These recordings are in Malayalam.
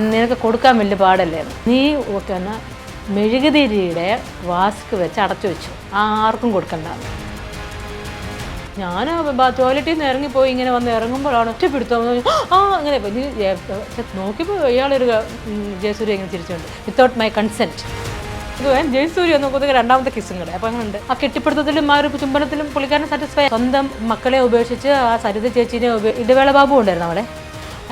നിനക്ക് കൊടുക്കാൻ വലിയ പാടല്ലേ? നീ ഒക്കെ എന്നാ മെഴുകുതിരിയുടെ വാസ്ക് വെച്ച് അടച്ചു വെച്ചു. ആർക്കും കൊടുക്കണ്ട. ഞാൻ ടോയ്ലറ്റിൽ നിന്ന് ഇറങ്ങിപ്പോയി ഇങ്ങനെ വന്ന് ഇറങ്ങുമ്പോഴാണ് ഒറ്റപ്പെടുത്തോ ആ അങ്ങനെ നോക്കിയപ്പോൾ ഇയാളൊരു ജയസൂര്യ ഇങ്ങനെ തിരിച്ചുണ്ട് വിത്തൗട്ട് മൈ കൺസെന്റ് ജയസൂര്യ നോക്കുന്നത് രണ്ടാമത്തെ കിസ്സും കൂടെ അപ്പം ഉണ്ട് ആ കെട്ടിപ്പിടുത്തത്തിലും ആ ഒരു ചുംബനത്തിലും പുള്ളിക്കാരൻ സാറ്റിസ്ഫൈ സ്വന്തം മക്കളെ ഉപേക്ഷിച്ച് ആ സരിത ചേച്ചീനെ ഇടവേള ബാബു ഉണ്ടായിരുന്നു അവിടെ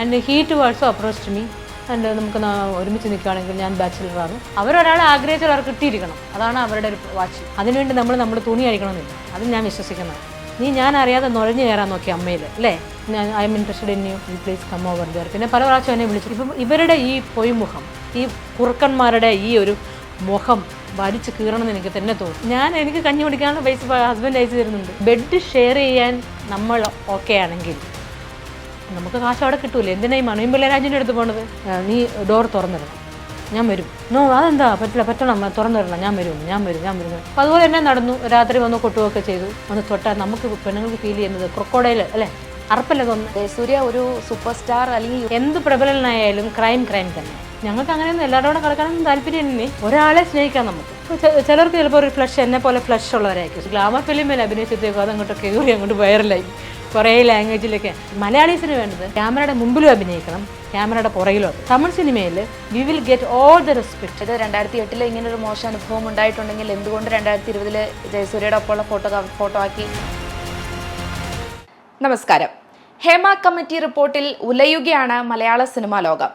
and heat was also approach me and നമുക്ക് ഒരുമിച്ച് നിൽക്കുകയാണെങ്കിൽ ഞാൻ ബാച്ചിലറാണ് അവരൊരാളെ ആഗ്രഹിച്ചാൽ അവർ കിട്ടിയിരിക്കണം. അതാണ് അവരുടെ ഒരു വാച്ച്. അതിനുവേണ്ടി നമ്മൾ നമ്മൾ തുണി അഴിക്കണമെന്നില്ല അത് ഞാൻ വിശ്വസിക്കുന്നത് നീ ഞാൻ അറിയാതെ നുഴഞ്ഞു കയറാൻ നോക്കി അമ്മയിൽ അല്ലേ? ഞാൻ I am interested in you you please come over there പിന്നെ പല പ്രാവശ്യം എന്നെ വിളിച്ചു. ഇപ്പം ഇവരുടെ ഈ പൊയ്മുഖം ഈ കുറുക്കന്മാരുടെ ഈ ഒരു മുഖം വലിച്ചു കീറണമെന്ന് എനിക്ക് തന്നെ തോന്നും ഞാൻ എനിക്ക് കഞ്ഞി കുടിക്കാനുള്ള പൈസ ഹസ്ബൻഡ് അയച്ചു തരുന്നുണ്ട്. ബെഡ് ഷെയർ ചെയ്യാൻ നമ്മൾ ഓക്കെ ആണെങ്കിൽ നമുക്ക് കാശ് അവിടെ കിട്ടൂല? എന്തിനാ ഈ മണിയും പിള്ളേരാജിന്റെ അടുത്ത് പോണത്? നീ ഡോർ തുറന്നിടണം ഞാൻ വരും. നോ അതെന്താ? പറ്റില്ല പറ്റണം. തുറന്നു തരണം. ഞാൻ വരും. ഞാൻ വരും ഞാൻ വരും. അതുപോലെ തന്നെ നടന്നു. രാത്രി വന്ന് കൊട്ടുകയൊക്കെ ചെയ്തു. വന്ന് തൊട്ടാൽ നമുക്ക് പെണ്ണുങ്ങൾക്ക് ഫീൽ ചെയ്യുന്നത് ക്രൊക്കോഡൈൽ അല്ലേ? അറപ്പല്ലേ തോന്നുന്നു. സൂര്യ ഒരു സൂപ്പർ സ്റ്റാർ അല്ലെങ്കിൽ എന്ത് പ്രബലനായാലും ക്രൈം ക്രൈം തന്നെ. ഞങ്ങൾക്ക് അങ്ങനെയൊന്നും എല്ലാവരുടെ കൂടെ താല്പര്യം തന്നെ ഒരാളെ സ്നേഹിക്കാം നമുക്ക്. ചിലർക്ക് ചിലപ്പോൾ ഒരു ഫ്ലഷ് എന്നെ പോലെ ഫ്ലഷ് ഉള്ളവരായിരിക്കും. ഗ്ലാമർ ഫിലിമിൽ അഭിനയിച്ചത്തേക്കും അതങ്ങോട്ടൊക്കെ കയറി അങ്ങോട്ട് വൈറലായി കുറേ ലാംഗ്വേജിലൊക്കെ മലയാളീസിന് വേണ്ടത് ക്യാമറയുടെ മുമ്പിലും അഭിനയിക്കണം ക്യാമറയുടെ പുറകിലോ. തമിഴ് സിനിമയിൽ we will get all the respect ഇത് രണ്ടായിരത്തി എട്ടിൽ ഇങ്ങനെ ഒരു മോശം അനുഭവം ഉണ്ടായിട്ടുണ്ടെങ്കിൽ എന്തുകൊണ്ട് രണ്ടായിരത്തി ഇരുപതിൽ ജയസൂര്യയുടെ ഒപ്പമുള്ള ഫോട്ടോ ഫോട്ടോ ആക്കി? നമസ്കാരം. ഹേമ കമ്മിറ്റി റിപ്പോർട്ടിൽ ഉലയുകയാണ് മലയാള സിനിമാ ലോകം.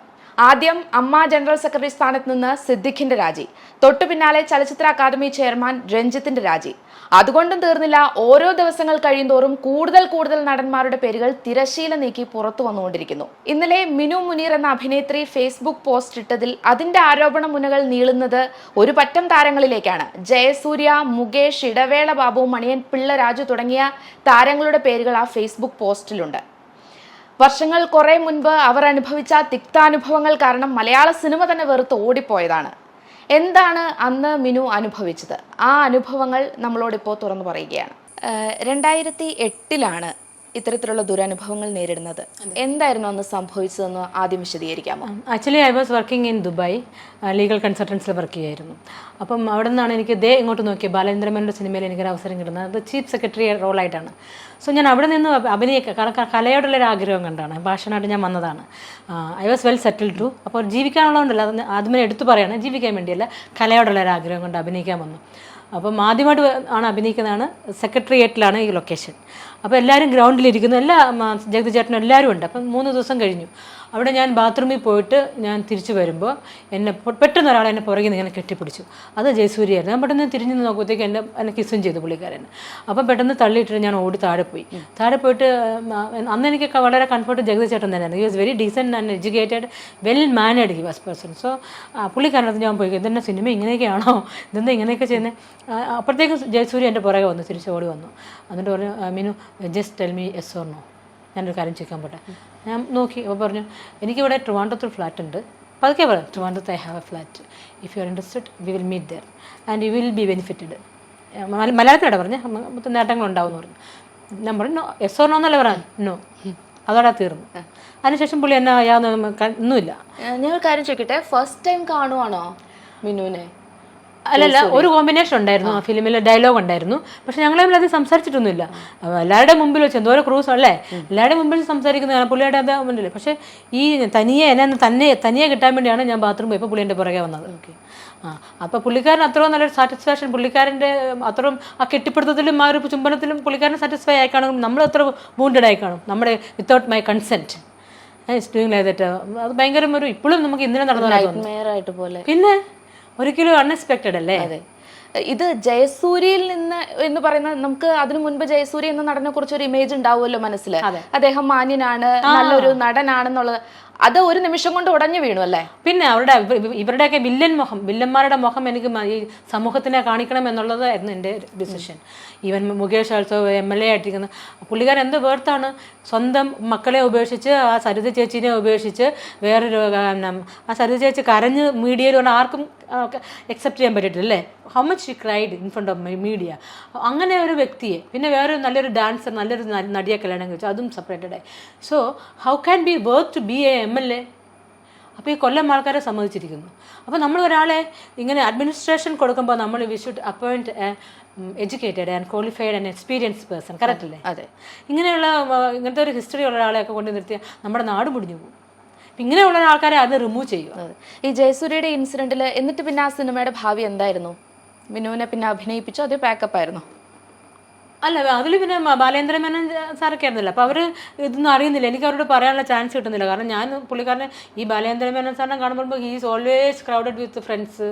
ആദ്യം അമ്മ ജനറൽ സെക്രട്ടറി സ്ഥാനത്ത് നിന്ന് സിദ്ദിഖിന്റെ രാജി. തൊട്ടു പിന്നാലെ ചലച്ചിത്ര അക്കാദമി ചെയർമാൻ രഞ്ജിത്തിന്റെ രാജി. അതുകൊണ്ടും തീർന്നില്ല ഓരോ ദിവസങ്ങൾ കഴിയുന്തോറും കൂടുതൽ കൂടുതൽ നടന്മാരുടെ പേരുകൾ തിരശീല നീക്കി പുറത്തു വന്നുകൊണ്ടിരിക്കുന്നു. ഇന്നലെ മിനു മുനീർ എന്ന അഭിനേത്രി ഫേസ്ബുക്ക് പോസ്റ്റ് ഇട്ടതിൽ അതിന്റെ ആരോപണ മുനകൾ നീളുന്നത് ഒരു പറ്റം താരങ്ങളിലേക്കാണ്. ജയസൂര്യ മുകേഷ് ഇടവേള ബാബു മണിയൻ പിള്ള രാജു തുടങ്ങിയ താരങ്ങളുടെ പേരുകൾ ആ ഫേസ്ബുക്ക് പോസ്റ്റിലുണ്ട്. വർഷങ്ങൾ കുറെ മുൻപ് അവർ അനുഭവിച്ച തിക്താനുഭവങ്ങൾ കാരണം മലയാള സിനിമ തന്നെ വെറുത്ത് ഓടിപ്പോയതാണ്. എന്താണ് അന്ന് മിനു അനുഭവിച്ചത്? ആ അനുഭവങ്ങൾ നമ്മളോടിപ്പോൾ തുറന്നു പറയുകയാണ്. രണ്ടായിരത്തി എട്ടിലാണ് ഇത്തരത്തിലുള്ള ദുരനുഭവങ്ങൾ നേരിടുന്നത്. എന്തായിരുന്നു അന്ന് സംഭവിച്ചതെന്ന് ആദ്യം വിശദീകരിക്കാമോ? Actually I was working in Dubai legal കൺസൾട്ടൻസിൽ work ചെയ്യായിരുന്നു അപ്പം അവിടെ നിന്നാണ് എനിക്ക് ദേ ഇങ്ങോട്ട് നോക്കിയ ബാലേന്ദ്രമേനോന്റെ സിനിമയിൽ എനിക്കൊരു അവസരം കിട്ടുന്നത്. അത് ചീഫ് സെക്രട്ടറി റോളായിട്ടാണ് സോ ഞാൻ അവിടെ നിന്ന് അഭിനയിക്കുക കാരണം കലയോടുള്ള ഒരു ആഗ്രഹം കണ്ടാണ്. ഭാഷനായിട്ട് ഞാൻ വന്നതാണ്. I was well settle to അപ്പോൾ ജീവിക്കാനുള്ളതുകൊണ്ടല്ല അത് ആദ്യമേ എടുത്തു പറയാണ്. ജീവിക്കാൻ വേണ്ടിയല്ല കലയോടുള്ള ഒരു ആഗ്രഹം കൊണ്ട് അഭിനയിക്കാൻ വന്നു. അപ്പം ആദ്യമായിട്ട് ആണ് അഭിനയിക്കുന്നതാണ് സെക്രട്ടേറിയറ്റിലാണ് ഈ ലൊക്കേഷൻ അപ്പോൾ എല്ലാവരും ഗ്രൗണ്ടിലിരിക്കുന്നു. എല്ലാ ജഗതി ചേട്ടനും എല്ലാവരും ഉണ്ട്. അപ്പം മൂന്ന് ദിവസം കഴിഞ്ഞു. അവിടെ ഞാൻ ബാത്റൂമിൽ പോയിട്ട് ഞാൻ തിരിച്ചു വരുമ്പോൾ എന്നെ പെട്ടെന്ന് ഒരാൾ എന്നെ പുറകിൽ നിന്ന് ഇങ്ങനെ കെട്ടിപ്പിടിച്ചു. അത് ജയസൂര്യായിരുന്നു ഞാൻ പെട്ടെന്ന് തിരിഞ്ഞ് നോക്കുമ്പോഴത്തേക്ക് എന്നെ എന്നെ കിസ്സും ചെയ്തു പുള്ളിക്കാരൻ. അപ്പം പെട്ടെന്ന് തള്ളിയിട്ടിട്ട് ഞാൻ ഓടി താഴെ പോയി. താഴെ പോയിട്ട് അന്ന് എനിക്ക് വളരെ കംഫർട്ട് ജഗതി ചേട്ടൻ തന്നെയായിരുന്നു he was very decent and educated well mannered he was person so പുള്ളിക്കാരനടുത്ത് ഞാൻ പോയി. ഇതെന്നെ സിനിമ ഇങ്ങനെയൊക്കെയാണോ? ഇതെന്താ ഇങ്ങനെയൊക്കെ ചെയ്യുന്നത് അപ്പോഴത്തേക്കും ജയസൂര്യ എന്റെ പുറകെ വന്നു. തിരിച്ച് ഓടി വന്നു. എന്നിട്ട് പറഞ്ഞു "ആ, Meenu just tell me yes or no ഞാനൊരു കാര്യം ചോദിക്കാൻ പോട്ടെ. ഞാൻ നോക്കി അപ്പോൾ പറഞ്ഞു എനിക്കിവിടെ ട്രിവാൻഡ്രത്ത് ഫ്ലാറ്റ് ഉണ്ട്. പതുക്കെ പറയാം ട്രിവാൻഡ്രത്ത് I have a flat if you are interested we will meet there and you will be benefited മലയാളത്തിലൂടെ പറഞ്ഞ? മൊത്തം നേട്ടങ്ങളുണ്ടാവും എന്ന് പറഞ്ഞു. ഞാൻ പറഞ്ഞു നോ എസ് ഓർ നോ എന്നല്ല പറയാൻ നോ അതോടെ തീർന്നു. അതിനുശേഷം പുള്ളി എന്നെ യാതൊന്നും ഒന്നുമില്ല. ഞാൻ ഒരു കാര്യം ചോദിക്കട്ടെ? ഫസ്റ്റ് ടൈം കാണുവാണോ മിനുവിനെ? അല്ലല്ല ഒരു കോമ്പിനേഷൻ ഉണ്ടായിരുന്നു ആ. ഫിലിമിൽ ഡയലോഗ് ഉണ്ടായിരുന്നു. പക്ഷെ ഞങ്ങൾ തമ്മിൽ അത് സംസാരിച്ചിട്ടൊന്നുമില്ല. എല്ലാവരുടെ മുമ്പിൽ വെച്ച് എന്തോരം ക്രൂസ് അല്ലേ? എല്ലാവരുടെ മുമ്പിൽ സംസാരിക്കുന്ന പുള്ളിയുടെ അത് മുന്നിൽ പക്ഷേ ഈ തനിയെ എന്നെ തന്നെ തനിയെ കിട്ടാൻ വേണ്ടിയാണ് ഞാൻ ബാത്റൂം പോയപ്പോൾ പുള്ളി എന്റെ പുറകെ വന്നത്. ഓക്കെ ആ അപ്പോൾ പുള്ളിക്കാരൻ അത്രയും നല്ലൊരു സാറ്റിസ്ഫാക്ഷൻ പുള്ളിക്കാരന്റെ അത്രയും ആ കെട്ടിപ്പിടുത്തത്തിലും ആ ഒരു ചുംബനത്തിലും പുള്ളിക്കാരൻ സാറ്റിസ്ഫൈ ആയി കാണും നമ്മൾ അത്ര വൂണ്ടഡ് ആയി കാണും. നമ്മുടെ without my consent doing like that അത് ഭയങ്കര ഒരു ഇപ്പോഴും നമുക്ക് ഇന്നലെ നടന്ന പിന്നെ? ഒരിക്കലും അൺഎക്സ്പെക്റ്റഡ് അല്ലേ? അതെ. ഇത് ജയസൂര്യയിൽ നിന്ന് എന്ന് പറയുന്ന നമുക്ക് അതിനു മുൻപ് ജയസൂര്യ എന്ന നടനെ കുറിച്ച് ഒരു ഇമേജ് ഉണ്ടാവുമല്ലോ മനസ്സിൽ അദ്ദേഹം മാന്യനാണ് നല്ലൊരു നടനാണെന്നുള്ളത്. അത് ഒരു നിമിഷം കൊണ്ട് ഉടഞ്ഞു വീണു അല്ലേ? പിന്നെ അവരുടെ ഇവ- ഇവ- ഇവരുടെയൊക്കെ വില്ലൻ മുഖം വില്ലന്മാരുടെ മുഖം എനിക്ക് ഈ സമൂഹത്തിനെ കാണിക്കണം എന്നുള്ളതായിരുന്നു എന്റെ decision even Mukesh also M L A ആയിട്ടിരിക്കുന്ന പുള്ളിക്കാരൻ എന്ത് വേർത്താണ് സ്വന്തം മക്കളെ ഉപേക്ഷിച്ച് ആ സരിത ചേച്ചീനെ ഉപേക്ഷിച്ച് വേറൊരു ആ, സരിത ചേച്ചി കരഞ്ഞ് മീഡിയയിൽ കൊണ്ട് ആർക്കും അക്സെപ്റ്റ് ചെയ്യാൻ പറ്റിയിട്ടില്ല അല്ലേ? How much she cried in front of media അങ്ങനെ ഒരു വ്യക്തിയെ പിന്നെ വേറൊരു നല്ലൊരു ഡാൻസർ നല്ലൊരു നടിയെ കല്യാണം കഴിച്ചു അതും സെപ്പറേറ്റഡായി so how can be work to be a M L A അപ്പോൾ ഈ കൊല്ലം ആൾക്കാരെ സമ്മതിച്ചിരിക്കുന്നു. അപ്പോൾ നമ്മൾ ഒരാളെ ഇങ്ങനെ അഡ്മിനിസ്ട്രേഷൻ കൊടുക്കുമ്പോൾ നമ്മൾ we should appoint educated and qualified and experience person correct അല്ലേ? അതെ ഇങ്ങനെയുള്ള ഇങ്ങനത്തെ ഒരു ഹിസ്റ്ററി ഉള്ള ഒരാളെയൊക്കെ കൊണ്ട് നിർത്തിയാൽ നമ്മുടെ നാട് മുടിഞ്ഞു പോകും. ഇങ്ങനെയുള്ള ആൾക്കാരെ അത് റിമൂവ് ചെയ്യും ഈ ജയസൂര്യയുടെ ഇൻസിഡന്റിൽ എന്നിട്ട് പിന്നെ ആ സിനിമയുടെ ഭാവി എന്തായിരുന്നു? മിനുവിനെ പിന്നെ അഭിനയിപ്പിച്ചോ? അതേ പാക്കപ്പ് ആയിരുന്നോ? അല്ല അതിൽ പിന്നെ ബാലേന്ദ്ര മേനോൻ സാറൊക്കെ ആയിരുന്നില്ല അപ്പോൾ അവർ ഇതൊന്നും അറിയുന്നില്ല. എനിക്ക് അവരോട് പറയാനുള്ള ചാൻസ് കിട്ടുന്നില്ല. കാരണം ഞാൻ പുള്ളിക്കാരനെ ഈ ബാലേന്ദ്ര മേനോൻ സാറിനെ കാണുമ്പോൾ he's always crowded with friends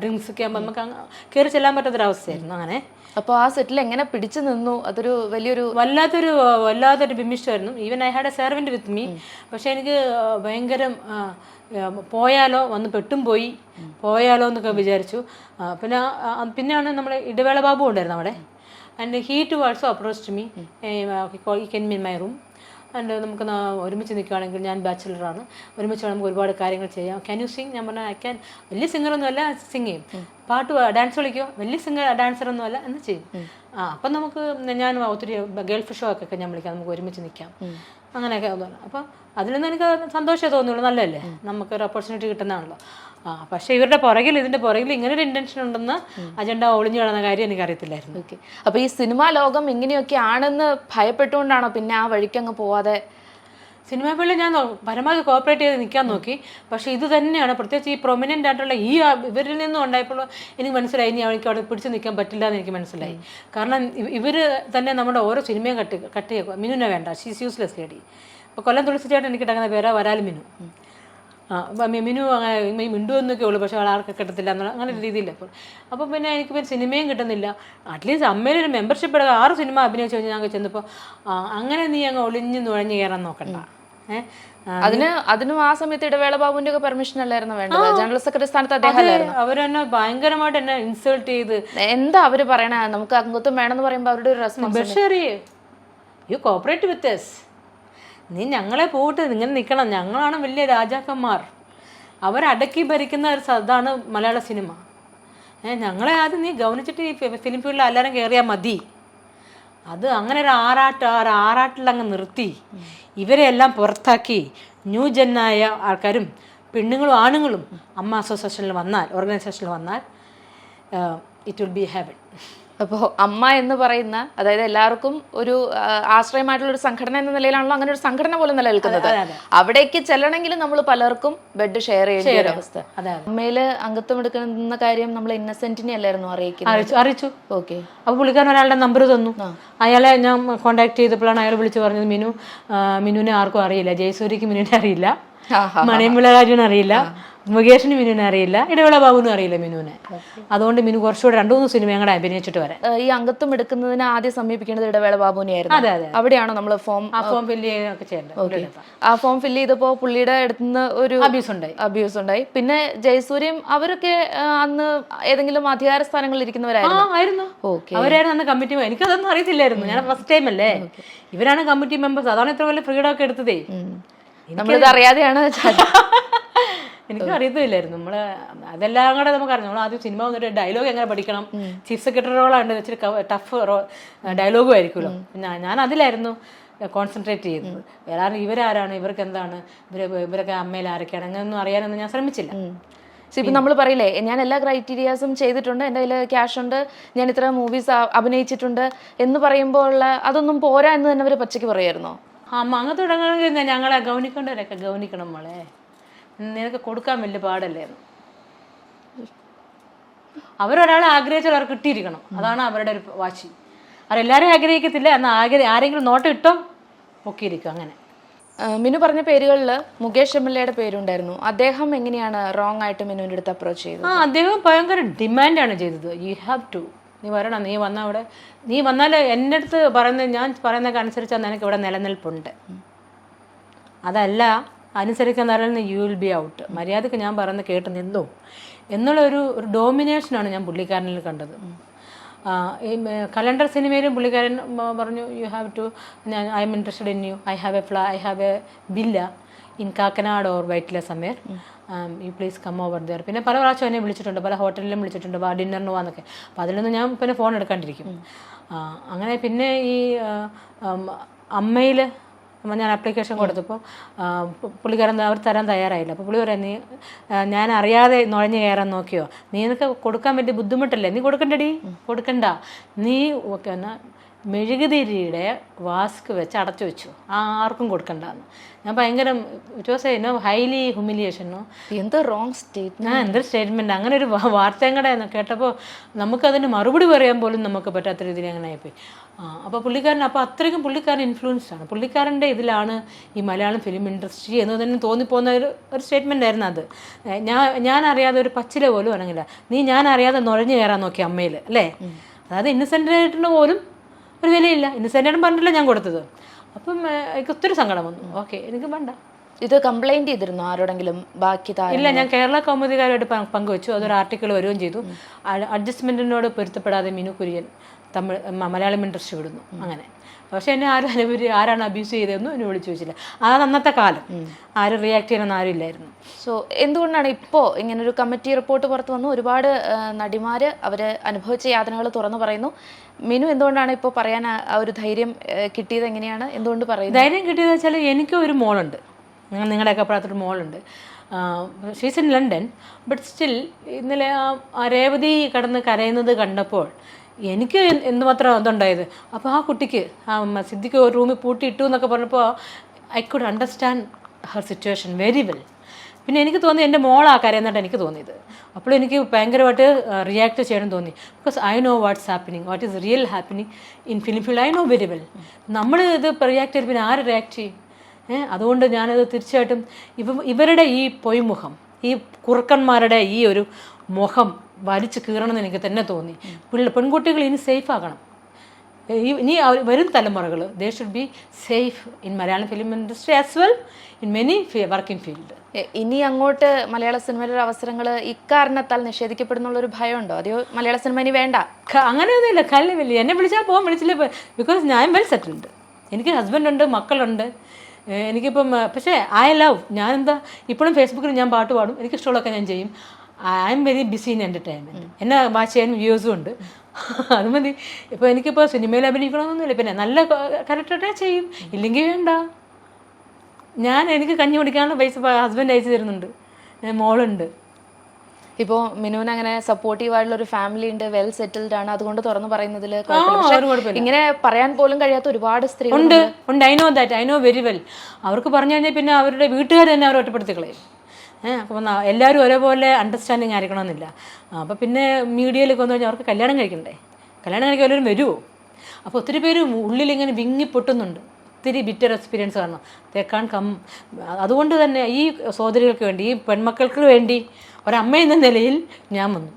drinks ഒക്കെ ആകുമ്പോൾ നമുക്ക് കയറി ചെല്ലാൻ പറ്റാത്തൊരവസ്ഥയായിരുന്നു അങ്ങനെ. അപ്പോൾ ആ സെറ്റിൽ എങ്ങനെ പിടിച്ചു നിന്നു? അതൊരു വലിയൊരു വല്ലാത്തൊരു വല്ലാത്തൊരു ബിമിഷ്ടമായിരുന്നു even I had a servant with me പക്ഷേ എനിക്ക് ഭയങ്കരം പോയാലോ വന്ന് പെട്ടും പോയി. പോയാലോ എന്നൊക്കെ വിചാരിച്ചു. പിന്നെ പിന്നെയാണ് നമ്മൾ ഇടവേള ബാബു ഉണ്ടായിരുന്നു അവിടെ. And he to also approach to me ഈ can mean my room and നമുക്ക് ഒരുമിച്ച് നിൽക്കുകയാണെങ്കിൽ ഞാൻ ബാച്ചിലറാണ് ഒരുമിച്ച് നമുക്ക് ഒരുപാട് കാര്യങ്ങൾ ചെയ്യാം. ക്യാൻ യു സിങ് ഞാൻ പറഞ്ഞാൽ ഐ ക്യാൻ വലിയ സിംഗറൊന്നും അല്ല സിംഗ് ചെയ്യും. പാട്ട് ഡാൻസ് കളിക്കുക വലിയ സിംഗർ ഡാൻസറൊന്നും അല്ല എന്ന് ചെയ്യും. ആ അപ്പം നമുക്ക് ഞാൻ ഒത്തിരി ഗൾഫ് ഷോ ഒക്കെ ഞാൻ വിളിക്കാം. നമുക്ക് ഒരുമിച്ച് നിൽക്കാം. അങ്ങനെയൊക്കെ അപ്പം അതിൽ നിന്ന് എനിക്ക് സന്തോഷമേ തോന്നുള്ളൂ. നല്ലതല്ലേ? നമുക്കൊരു ഓപ്പർച്യൂണിറ്റി കിട്ടുന്നതാണല്ലോ. ആ പക്ഷെ ഇവരുടെ പുറകിൽ ഇതിന്റെ പുറകിൽ ഇങ്ങനെ ഒരു ഇന്റൻഷൻ ഉണ്ടെന്ന് അജണ്ട ഒളിഞ്ഞു കിടന്ന കാര്യം എനിക്കറിയത്തില്ലായിരുന്നു. ഓക്കെ. അപ്പൊ ഈ സിനിമാ ലോകം ഇങ്ങനെയൊക്കെ ആണെന്ന് ഭയപ്പെട്ടുകൊണ്ടാണോ പിന്നെ ആ വഴിക്ക് വഴിക്കങ്ങ് പോവാതെ? സിനിമ ഫീൽഡിൽ ഞാൻ പരമാവധി കോപ്പറേറ്റ് ചെയ്ത് നിൽക്കാൻ നോക്കി. പക്ഷേ ഇത് തന്നെയാണ്. പ്രത്യേകിച്ച് ഈ പ്രൊമിനന്റ് ആയിട്ടുള്ള ഈ ഇവരിൽ നിന്നും ഉണ്ടായപ്പോൾ എനിക്ക് മനസ്സിലായി. ഇനി അവർക്ക് അവിടെ പിടിച്ചു നിൽക്കാൻ പറ്റില്ല എന്ന് എനിക്ക് മനസ്സിലായി. കാരണം ഇവർ തന്നെ നമ്മുടെ ഓരോ സിനിമയും കട്ട് കട്ട് ചെയ്യുക മിനുനെ വേണ്ട. ഷീസ് യൂസ്ലെസ് ലേഡി അപ്പോൾ കൊല്ലം തുളസി ചേട്ടൻ എനിക്ക് ഇടങ്ങുന്ന പേരാ വരാൽ മിനു. ആ അപ്പം മി- മിനു അങ്ങനെ ഈ മിണ്ടു എന്നൊക്കെ ഉള്ളു പക്ഷേ ആൾക്ക് കിട്ടത്തില്ല എന്നുള്ള അങ്ങനെ ഒരു രീതിയില്ല അപ്പോൾ അപ്പോൾ പിന്നെ എനിക്ക് പിന്നെ സിനിമയും കിട്ടുന്നില്ല. അറ്റ്ലീസ്റ്റ് അമ്മയിലൊരു മെമ്പർഷിപ്പ് എടുക്കുക ആറ് സിനിമ അഭിനയിച്ച് കഴിഞ്ഞാൽ ഞങ്ങൾ ചെന്നപ്പോൾ അങ്ങനെ നീ അങ്ങ് ഒളിഞ്ഞു നുഴഞ്ഞ് കയറാൻ നോക്കണ്ട. ഏഹ് അതിന് അതിനും ആ സമയത്ത് ഇടവേള ബാബുവിന്റെ ഒക്കെ പെർമിഷൻ അല്ലായിരുന്നു വേണ്ടത്? ജനറൽ സെക്രട്ടറി സ്ഥാനത്ത് അദ്ദേഹം അവരെന്നെ ഭയങ്കരമായിട്ട് എന്നെ ഇൻസൾട്ട് ചെയ്ത്. എന്താ അവർ പറയണേ? നമുക്ക് അംഗത്വം വേണമെന്ന് പറയുമ്പോൾ അവരുടെ ഒരു response you cooperate with us നീ ഞങ്ങളെ പോയിട്ട് ഇങ്ങനെ നിൽക്കണം. ഞങ്ങളാണ് വലിയ രാജാക്കന്മാർ. അവരടക്കി ഭരിക്കുന്ന ഒരു സ- മലയാള സിനിമ. ഞങ്ങളെ ആദ്യം നീ ഗവനിച്ചിട്ട് ഈ ഫിലിം ഫീൽഡിൽ എല്ലാവരും കയറിയാൽ മതി. അത് അങ്ങനെ ഒരു ആറാട്ട് ഒരു ആറാട്ടിൽ അങ്ങ് നിർത്തി. ഇവരെ എല്ലാം പുറത്താക്കി. ന്യൂ ജനായ ആൾക്കാരും പെണ്ണുങ്ങളും ആണുങ്ങളും അമ്മ അസോസിയേഷനിൽ വന്നാൽ ഓർഗനൈസേഷനിൽ വന്നാൽ ഇറ്റ് വിൽ ബി ഹാവൻ അപ്പോൾ അമ്മ എന്ന് പറയുന്ന അതായത് എല്ലാവർക്കും ഒരു ആശ്രയമായിട്ടുള്ള ഒരു സംഘടന എന്ന നിലയിലാണല്ലോ അങ്ങനെ ഒരു സംഘടന പോലെ നിലനിൽക്കുന്നത്. അവിടേക്ക് ചെല്ലണമെങ്കിൽ നമ്മൾ പലർക്കും ബെഡ് ഷെയർ ചെയ്യേണ്ട ഒരു അവസ്ഥ. അമ്മയിൽ അംഗത്വം എടുക്കുന്ന കാര്യം നമ്മൾ ഇന്നസെന്റിനെ അല്ലായിരുന്നു അറിയിക്കുന്നത്. അറിയിച്ചു ഓക്കെ അപ്പോൾ പുള്ളിക്കാരൻ ഒരാളുടെ നമ്പർ തന്നു. അയാളെ ഞാൻ കോണ്ടാക്ട് ചെയ്തപ്പോഴാണ് അയാൾ വിളിച്ചു പറഞ്ഞത് മിനു മിനുവിനെ ആർക്കും അറിയില്ല. ജയസൂര്യക്ക് മിനുവിനെ അറിയില്ല. മണിയമ്പിള അറിയില്ല. മുകേഷിന് മിനുവിനെ അറിയില്ല ഇടവേള ബാബുവിനും അറിയില്ല മിനുവിനെ. അതുകൊണ്ട് മിനു കുറച്ചുകൂടെ രണ്ടു മൂന്ന് സിനിമ ഞങ്ങളുടെ അഭിനയിച്ചിട്ട് വരാം. ഈ അംഗത്വം എടുക്കുന്നതിന് ആദ്യം സമീപിക്കേണ്ടത് ഇടവേള ബാബുവിനെയായിരുന്നു. അതെ അതെ അവിടെയാണോ നമ്മൾ ഫോം ആ ഫോം ഫില്ല് ചെയ്യേണ്ടത്. ആ ഫോം ഫില്ല് ചെയ്തപ്പോ പുള്ളിയുടെ അടുത്തുനിന്ന് ഒരു അബ്യൂസ് ഉണ്ടായി അബ്യൂസ് ഉണ്ടായി പിന്നെ ജയസൂര്യം അവരൊക്കെ അന്ന് ഏതെങ്കിലും അധികാര സ്ഥാനങ്ങളിൽ ഇരിക്കുന്നവരായിരുന്നു? അവരായിരുന്നു അന്ന് കമ്മിറ്റി എനിക്കതൊന്നും അറിയത്തില്ലായിരുന്നു. ഞാൻ ഫസ്റ്റ് ടൈം അല്ലേ? ഇവരാണ് കമ്മിറ്റി മെമ്പേഴ്സ് അതാണ് ഇത്ര വലിയ ഫ്രീഡം ഒക്കെ എടുത്തതേ. നമ്മളിത് അറിയാതെയാണ് എനിക്ക് അറിയത്തില്ലായിരുന്നു. നമ്മൾ അതെല്ലാം കൂടെ നമുക്ക് അറിഞ്ഞു. നമ്മൾ ആദ്യം സിനിമ വന്നിട്ട് ഡയലോഗ് എങ്ങനെ പഠിക്കണം? ചീഫ് സെക്രട്ടറി റോളാണ് ഇച്ചിരി ടഫ് റോ ഡയലോഗും ആയിരിക്കുമല്ലോ. ഞാൻ അതിലായിരുന്നു കോൺസെൻട്രേറ്റ് ചെയ്തത്. വേറെ ഇവരാരാണ്? ഇവർക്ക് എന്താണ്? ഇവർ ഇവരൊക്കെ അമ്മയിൽ ആരൊക്കെയാണ്? അങ്ങനെയൊന്നും അറിയാനൊന്നും ഞാൻ ശ്രമിച്ചില്ല. സോ ഇപ്പം നമ്മൾ പറയില്ലേ ഞാൻ എല്ലാ ക്രൈറ്റീരിയാസും ചെയ്തിട്ടുണ്ട്. എന്റെ കയ്യിൽ ക്യാഷ് ഉണ്ട്. ഞാൻ ഇത്ര മൂവീസ് അഭിനയിച്ചിട്ടുണ്ട് എന്ന് പറയുമ്പോൾ ഉള്ള അതൊന്നും പോരാ എന്ന് തന്നെ അവർ പച്ചയ്ക്ക് പറയായിരുന്നോ? ആ അങ്ങ് തുടങ്ങണമെങ്കിൽ ഞങ്ങളെ ഗൗനിക്കേണ്ടവരൊക്കെ ഗൗനിക്കണം മോളെ. നിനക്ക് കൊടുക്കാൻ വലിയ പാടല്ലേ എന്ന്. അവരൊരാളെ ആഗ്രഹിച്ചാൽ അവർക്ക് കിട്ടിയിരിക്കണം. അതാണ് അവരുടെ ഒരു വാശി. അവരെല്ലാവരും ആഗ്രഹിക്കത്തില്ല എന്നാൽ ആഗ്രഹം ആരെങ്കിലും നോട്ടം ഇട്ടോ? പൊക്കിയിരിക്കും അങ്ങനെ. മിനു പറഞ്ഞ പേരുകളിൽ മുകേഷ് എം എൽ എയുടെ പേരുണ്ടായിരുന്നു. അദ്ദേഹം എങ്ങനെയാണ് റോങ് ആയിട്ട് മിനുവിന്റെ അടുത്ത് അപ്രോച്ച് ചെയ്തത്? ആ അദ്ദേഹം ഭയങ്കര ഡിമാൻഡാണ് ചെയ്തത്. യു ഹാവ് ടു നീ വരണം നീ വന്ന അവിടെ നീ വന്നാൽ എന്റെ അടുത്ത് പറയുന്നത് ഞാൻ പറയുന്നതൊക്കെ അനുസരിച്ചാൽ നിനക്ക് ഇവിടെ നിലനിൽപ്പുണ്ട്. അതല്ല അനുസരിക്കാൻ നിലനിന്ന് യു വിൽ ബി ഔട്ട് മര്യാദയ്ക്ക് ഞാൻ പറയുന്നത് കേട്ട് നിന്നോ എന്നുള്ള ഒരു ഒരു ഡോമിനേഷനാണ് ഞാൻ പുള്ളിക്കാരനിൽ കണ്ടത്. ഈ കലണ്ടർ സിനിമയിലും പുള്ളിക്കാരൻ പറഞ്ഞു യു ഹാവ് ടു ഞാൻ I am interested in you I have a flat I have a villa in Kakkanad or Vyttila സമയർ you please come over there പിന്നെ പല പ്രാവശ്യം എന്നെ വിളിച്ചിട്ടുണ്ട് പല ഹോട്ടലിലും വിളിച്ചിട്ടുണ്ട് വാ ഡിന്നറിന് പോകാന്നൊക്കെ അപ്പോൾ അതിലൊന്നും ഞാൻ പിന്നെ ഫോൺ എടുക്കാണ്ടിരിക്കും. അങ്ങനെ പിന്നെ ഈ അമ്മയിൽ അപ്പോൾ ഞാൻ ആപ്ലിക്കേഷൻ കൊടുത്തപ്പോൾ പുള്ളിക്കാരൻ അവർ തരാൻ തയ്യാറായില്ല. അപ്പോൾ പുള്ളി പറയാം നീ ഞാൻ അറിയാതെ നുഴഞ്ഞു കയറാൻ നോക്കിയോ? നീ നിനക്ക് കൊടുക്കാൻ വേണ്ടി ബുദ്ധിമുട്ടല്ലേ? നീ കൊടുക്കണ്ടടി? കൊടുക്കണ്ട. നീ ഓക്കെ എന്നാ മെഴുകുതിരിയുടെ വാസ്ക് വെച്ച് അടച്ചു വെച്ചു. ആർക്കും കൊടുക്കണ്ടെന്ന്. ഞാൻ ഭയങ്കര നോ ഹൈലി ഹ്യൂമിലിയേഷനോ എന്തോ റോങ് സ്റ്റേറ്റ് ആ എന്തൊരു സ്റ്റേറ്റ്മെന്റ് അങ്ങനെ ഒരു വാർത്തയും കൂടെ കേട്ടപ്പോൾ നമുക്കതിന് മറുപടി പറയാൻ പോലും നമുക്ക് പറ്റാത്ത രീതിയിൽ അങ്ങനെ ആയിപ്പോയി. അപ്പോൾ പുള്ളിക്കാരൻ അപ്പോൾ അത്രയ്ക്കും പുള്ളിക്കാരൻ ഇൻഫ്ലുവൻസ്ഡ് ആണ്. പുള്ളിക്കാരന്റെ ഇതിലാണ് ഈ മലയാളം ഫിലിം ഇൻഡസ്ട്രി എന്ന് തന്നെ തോന്നിപ്പോകുന്ന ഒരു ഒരു സ്റ്റേറ്റ്മെന്റ് ആയിരുന്നു അത്. ഞാൻ ഞാൻ അറിയാതെ ഒരു പച്ചില പോലും അനങ്ങില്ല. നീ ഞാൻ അറിയാതെ നുഴഞ്ഞു കയറാൻ നോക്കി അമ്മയിൽ അല്ലേ? അതായത് ഇന്നസെന്റ് ആയിട്ടിന് പോലും ഒരു വിലയില്ല. ഇന്നസെന്റ് പറഞ്ഞിട്ടില്ല ഞാൻ കൊടുത്തത്. അപ്പം എനിക്ക് ഒത്തിരി സങ്കടം വന്നു. ഓക്കെ എനിക്ക് വേണ്ട. ഇത് കംപ്ലൈന്റ് ചെയ്തിരുന്നു ആരോടെങ്കിലും? ബാക്കി ഇല്ല ഞാൻ കേരള കൗമുദികാരുമായിട്ട് പ- പങ്കുവച്ചു. അതൊരു ആർട്ടിക്കിൾ വരികയും ചെയ്തു. അഡ്ജസ്റ്റ്മെന്റിനോട് പൊരുത്തപ്പെടാതെ മിനു കുര്യൻ. തമിഴ് മലയാളം ഇൻഡസ്ട്രി വിടുന്നു. അങ്ങനെ. പക്ഷെ എന്നെ ആരും അനുപരി ആരാണ് അബ്യൂസ് ചെയ്തതെന്നും എന്നെ വിളിച്ചു ചോദിച്ചില്ല ആ അന്നത്തെ കാലം. ആരും റിയാക്ട് ചെയ്യണമെന്ന് ആരും ഇല്ലായിരുന്നു. സോ എന്തുകൊണ്ടാണ് ഇപ്പോൾ ഇങ്ങനെ ഒരു കമ്മിറ്റി റിപ്പോർട്ട് പുറത്ത് വന്നു? ഒരുപാട് നടിമാർ അവർ അനുഭവിച്ച യാതനകൾ തുറന്നു പറയുന്നു. മിനു എന്തുകൊണ്ടാണ് ഇപ്പോൾ പറയാൻ ആ- ഒരു ധൈര്യം കിട്ടിയത് എങ്ങനെയാണ്? എന്തുകൊണ്ട് പറയുന്നത് ധൈര്യം കിട്ടിയത് വെച്ചാൽ എനിക്ക് ഒരു മോളുണ്ട്. നിങ്ങളുടെയൊക്കെ അപ്പുറത്തൊരു മോളുണ്ട്. She's in London but still ഇന്നലെ ആ രേവതി കടന്ന് കരയുന്നത് കണ്ടപ്പോൾ എനിക്ക് എന്ത് എന്തുമാത്രം അതുണ്ടായത്? അപ്പോൾ ആ കുട്ടിക്ക് സിദ്ധിക്ക് ഒരു റൂമിൽ പൂട്ടിയിട്ടു എന്നൊക്കെ പറഞ്ഞപ്പോൾ I could understand her situation very well പിന്നെ എനിക്ക് തോന്നി എന്റെ മോളാ കരയെന്നായിട്ട് എനിക്ക് തോന്നിയത്. അപ്പോൾ എനിക്ക് ഭയങ്കരമായിട്ട് റിയാക്ട് ചെയ്യണം തോന്നി. Because I know what's happening what is real happening in film field I know very well നമ്മൾ ഇത് റിയാക്ട് ചെയ്ത് പിന്നെ ആര് റിയാക്ട് ചെയ്യും? അതുകൊണ്ട് ഞാനത് തീർച്ചയായിട്ടും ഇവ ഇവരുടെ ഈ പൊയ്മുഖം ഈ കുറുക്കന്മാരുടെ ഈ ഒരു മുഖം വലിച്ചു കീറണമെന്ന് എനിക്ക് തന്നെ തോന്നി. പിള്ള പെൺകുട്ടികൾ ഇനി സേഫ് ആകണം. ഈ- ഇനി അവർ- വരും തലമുറകൾ they should be safe in Malayalam film industry as well in many working field ഇനി അങ്ങോട്ട് മലയാള സിനിമയിലെ അവസരങ്ങൾ ഇക്കാരണത്താൽ നിഷേധിക്കപ്പെടുന്നുള്ള ഒരു ഭയമുണ്ടോ? അതെയോ മലയാള സിനിമ ഇനി വേണ്ട? അങ്ങനെയൊന്നുമില്ല. കല്ല് വലിയ എന്നെ വിളിച്ചാൽ പോകാൻ വിളിച്ചില്ല. ബിക്കോസ് ഞാൻ വെൽ സെറ്റിൽഡ് എനിക്ക് ഹസ്ബൻഡ് ഉണ്ട് മക്കളുണ്ട്. എനിക്കിപ്പം പക്ഷേ ഐ ലവ് ഞാൻ എന്താ ഇപ്പോഴും ഫേസ്ബുക്കിൽ ഞാൻ പാട്ട് പാടും. എനിക്ക് ഇഷ്ടമുള്ളതൊക്കെ ഞാൻ ചെയ്യും. I am very busy in entertainment എന്നെ വാച്ച് ചെയ്യാൻ വ്യൂസും ഉണ്ട്. അത് മതി. ഇപ്പോൾ എനിക്കിപ്പോൾ സിനിമയിൽ അഭിനയിക്കണമെന്നൊന്നുമില്ല. പിന്നെ നല്ല കറക്റ്റായിട്ടേ ചെയ്യും. ഇല്ലെങ്കിൽ വേണ്ട. ഞാൻ എനിക്ക് കഞ്ഞി കുടിക്കാനുള്ള പൈസ ഹസ്ബൻഡ് അയച്ചു തരുന്നുണ്ട്. മോളുണ്ട്. ഇപ്പോൾ മിനുവിന് അങ്ങനെ സപ്പോർട്ടീവ് ആയിട്ടുള്ള ഒരു ഫാമിലി ഉണ്ട്. വെൽ സെറ്റിൽഡ് ആണ്. അതുകൊണ്ട് തുറന്നു പറയുന്നതിൽ ഇങ്ങനെ പറയാൻ പോലും കഴിയാത്ത ഒരുപാട് സ്ത്രീ ഉണ്ട്. ഉണ്ട്. I know that I know very well അവർക്ക് പറഞ്ഞു കഴിഞ്ഞാൽ പിന്നെ അവരുടെ വീട്ടുകാർ തന്നെ അവർ ഒറ്റപ്പെടുത്തി കളയും ന- എല്ലാവരും ഒരേപോലെ അണ്ടർസ്റ്റാൻഡിങ് ആയിരിക്കണമെന്നില്ല. അപ്പോൾ പിന്നെ മീഡിയയിലൊക്കെ വന്നു കഴിഞ്ഞാൽ അവർക്ക് കല്യാണം കഴിക്കണ്ടേ? കല്യാണം കഴിക്കാൻ എല്ലാവരും വരുമോ അപ്പോൾ ഒത്തിരി പേര് ഉള്ളിൽ ഇങ്ങനെ വിങ്ങി പൊട്ടുന്നുണ്ട് ഒത്തിരി ബിറ്റർ എക്സ്പീരിയൻസ് കാരണം. തേക്കാൻ കം അതുകൊണ്ട് തന്നെ ഈ സഹോദരികൾക്ക് വേണ്ടി ഈ പെൺമക്കൾക്ക് വേണ്ടി ഒരമ്മ എന്ന നിലയിൽ ഞാൻ വന്നു.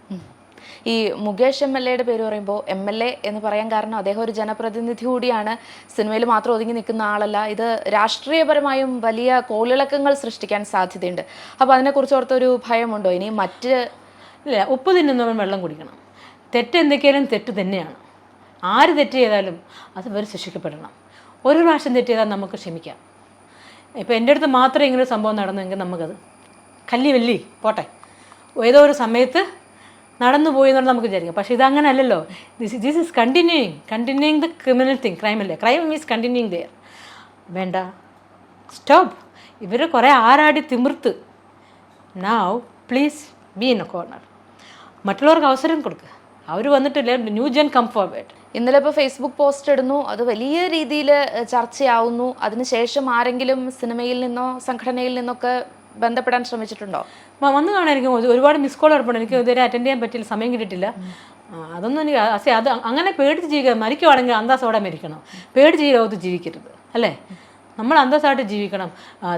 ഈ മുകേഷ് എം എൽ എയുടെ പേര് പറയുമ്പോൾ എം എൽ എ എന്ന് പറയാൻ കാരണം അദ്ദേഹം ഒരു ജനപ്രതിനിധി കൂടിയാണ്. സിനിമയിൽ മാത്രം ഒതുങ്ങി നിൽക്കുന്ന ആളല്ല. ഇത് രാഷ്ട്രീയപരമായും വലിയ കോളിളക്കങ്ങൾ സൃഷ്ടിക്കാൻ സാധ്യതയുണ്ട്. അപ്പോൾ അതിനെക്കുറിച്ച് ഓർത്തൊരു ഭയമുണ്ടോ? ഇനി മറ്റ് ഇല്ല ഉപ്പ് തിന്നുന്നവൻ വെള്ളം കുടിക്കണം. തെറ്റ് എന്തൊക്കെയാലും തെറ്റ് തന്നെയാണ്. ആര് തെറ്റ് ചെയ്താലും അത് വരെ ശിക്ഷിക്കപ്പെടണം. ഒരു പ്രാവശ്യം തെറ്റ് ചെയ്താൽ നമുക്ക് ക്ഷമിക്കാം. ഇപ്പോൾ എന്റെ അടുത്ത് മാത്രമേ ഇങ്ങനെ സംഭവം നടന്നെങ്കിൽ നമുക്കത് കല്ലി വെല്ലി പോട്ടെ. ഏതോ ഒരു സമയത്ത് നടന്നു പോയി എന്നുള്ളത് നമുക്ക് വിചാരിക്കാം. പക്ഷേ ഇതങ്ങനെ അല്ലല്ലോ this this is continuing continuing the criminal thing crime അല്ലേ? ക്രൈം മീൻസ് കണ്ടിന്യൂയിങ് ദെയർ വേണ്ട. സ്റ്റോപ്പ് ഇവർ കുറേ ആരാടി തിമിർത്ത്. Now please be in a corner മറ്റുള്ളവർക്ക് അവസരം കൊടുക്കുക അവർ വന്നിട്ടില്ല? ന്യൂ ജെൻ കം ഇന്നലെ ഇപ്പോൾ ഫേസ്ബുക്ക് പോസ്റ്റ് ഇടുന്നു. അത് വലിയ രീതിയിൽ ചർച്ചയാവുന്നു. അതിനുശേഷം ആരെങ്കിലും സിനിമയിൽ നിന്നോ സംഘടനയിൽ നിന്നൊക്കെ ബന്ധപ്പെടാൻ ശ്രമിച്ചിട്ടുണ്ടോ? വന്ന് ഒരു- ഒരുപാട് മിസ് കോൾ ഉറപ്പുണ്ട് എനിക്ക് ഇതുവരെ അറ്റൻഡ് ചെയ്യാൻ പറ്റില്ല സമയം കിട്ടിയിട്ടില്ല. അതൊന്നും എനിക്ക് അസേ അത് അങ്ങനെ പേടിച്ച് ജീവിക്കുക മരിക്കുവാണെങ്കിൽ അന്താസോടെ മരിക്കണം. പേടിച്ച് ജീവിതത്ത് ജീവിക്കരുത്. അല്ലേ? നമ്മൾ അന്തസ്സായിട്ട് ജീവിക്കണം.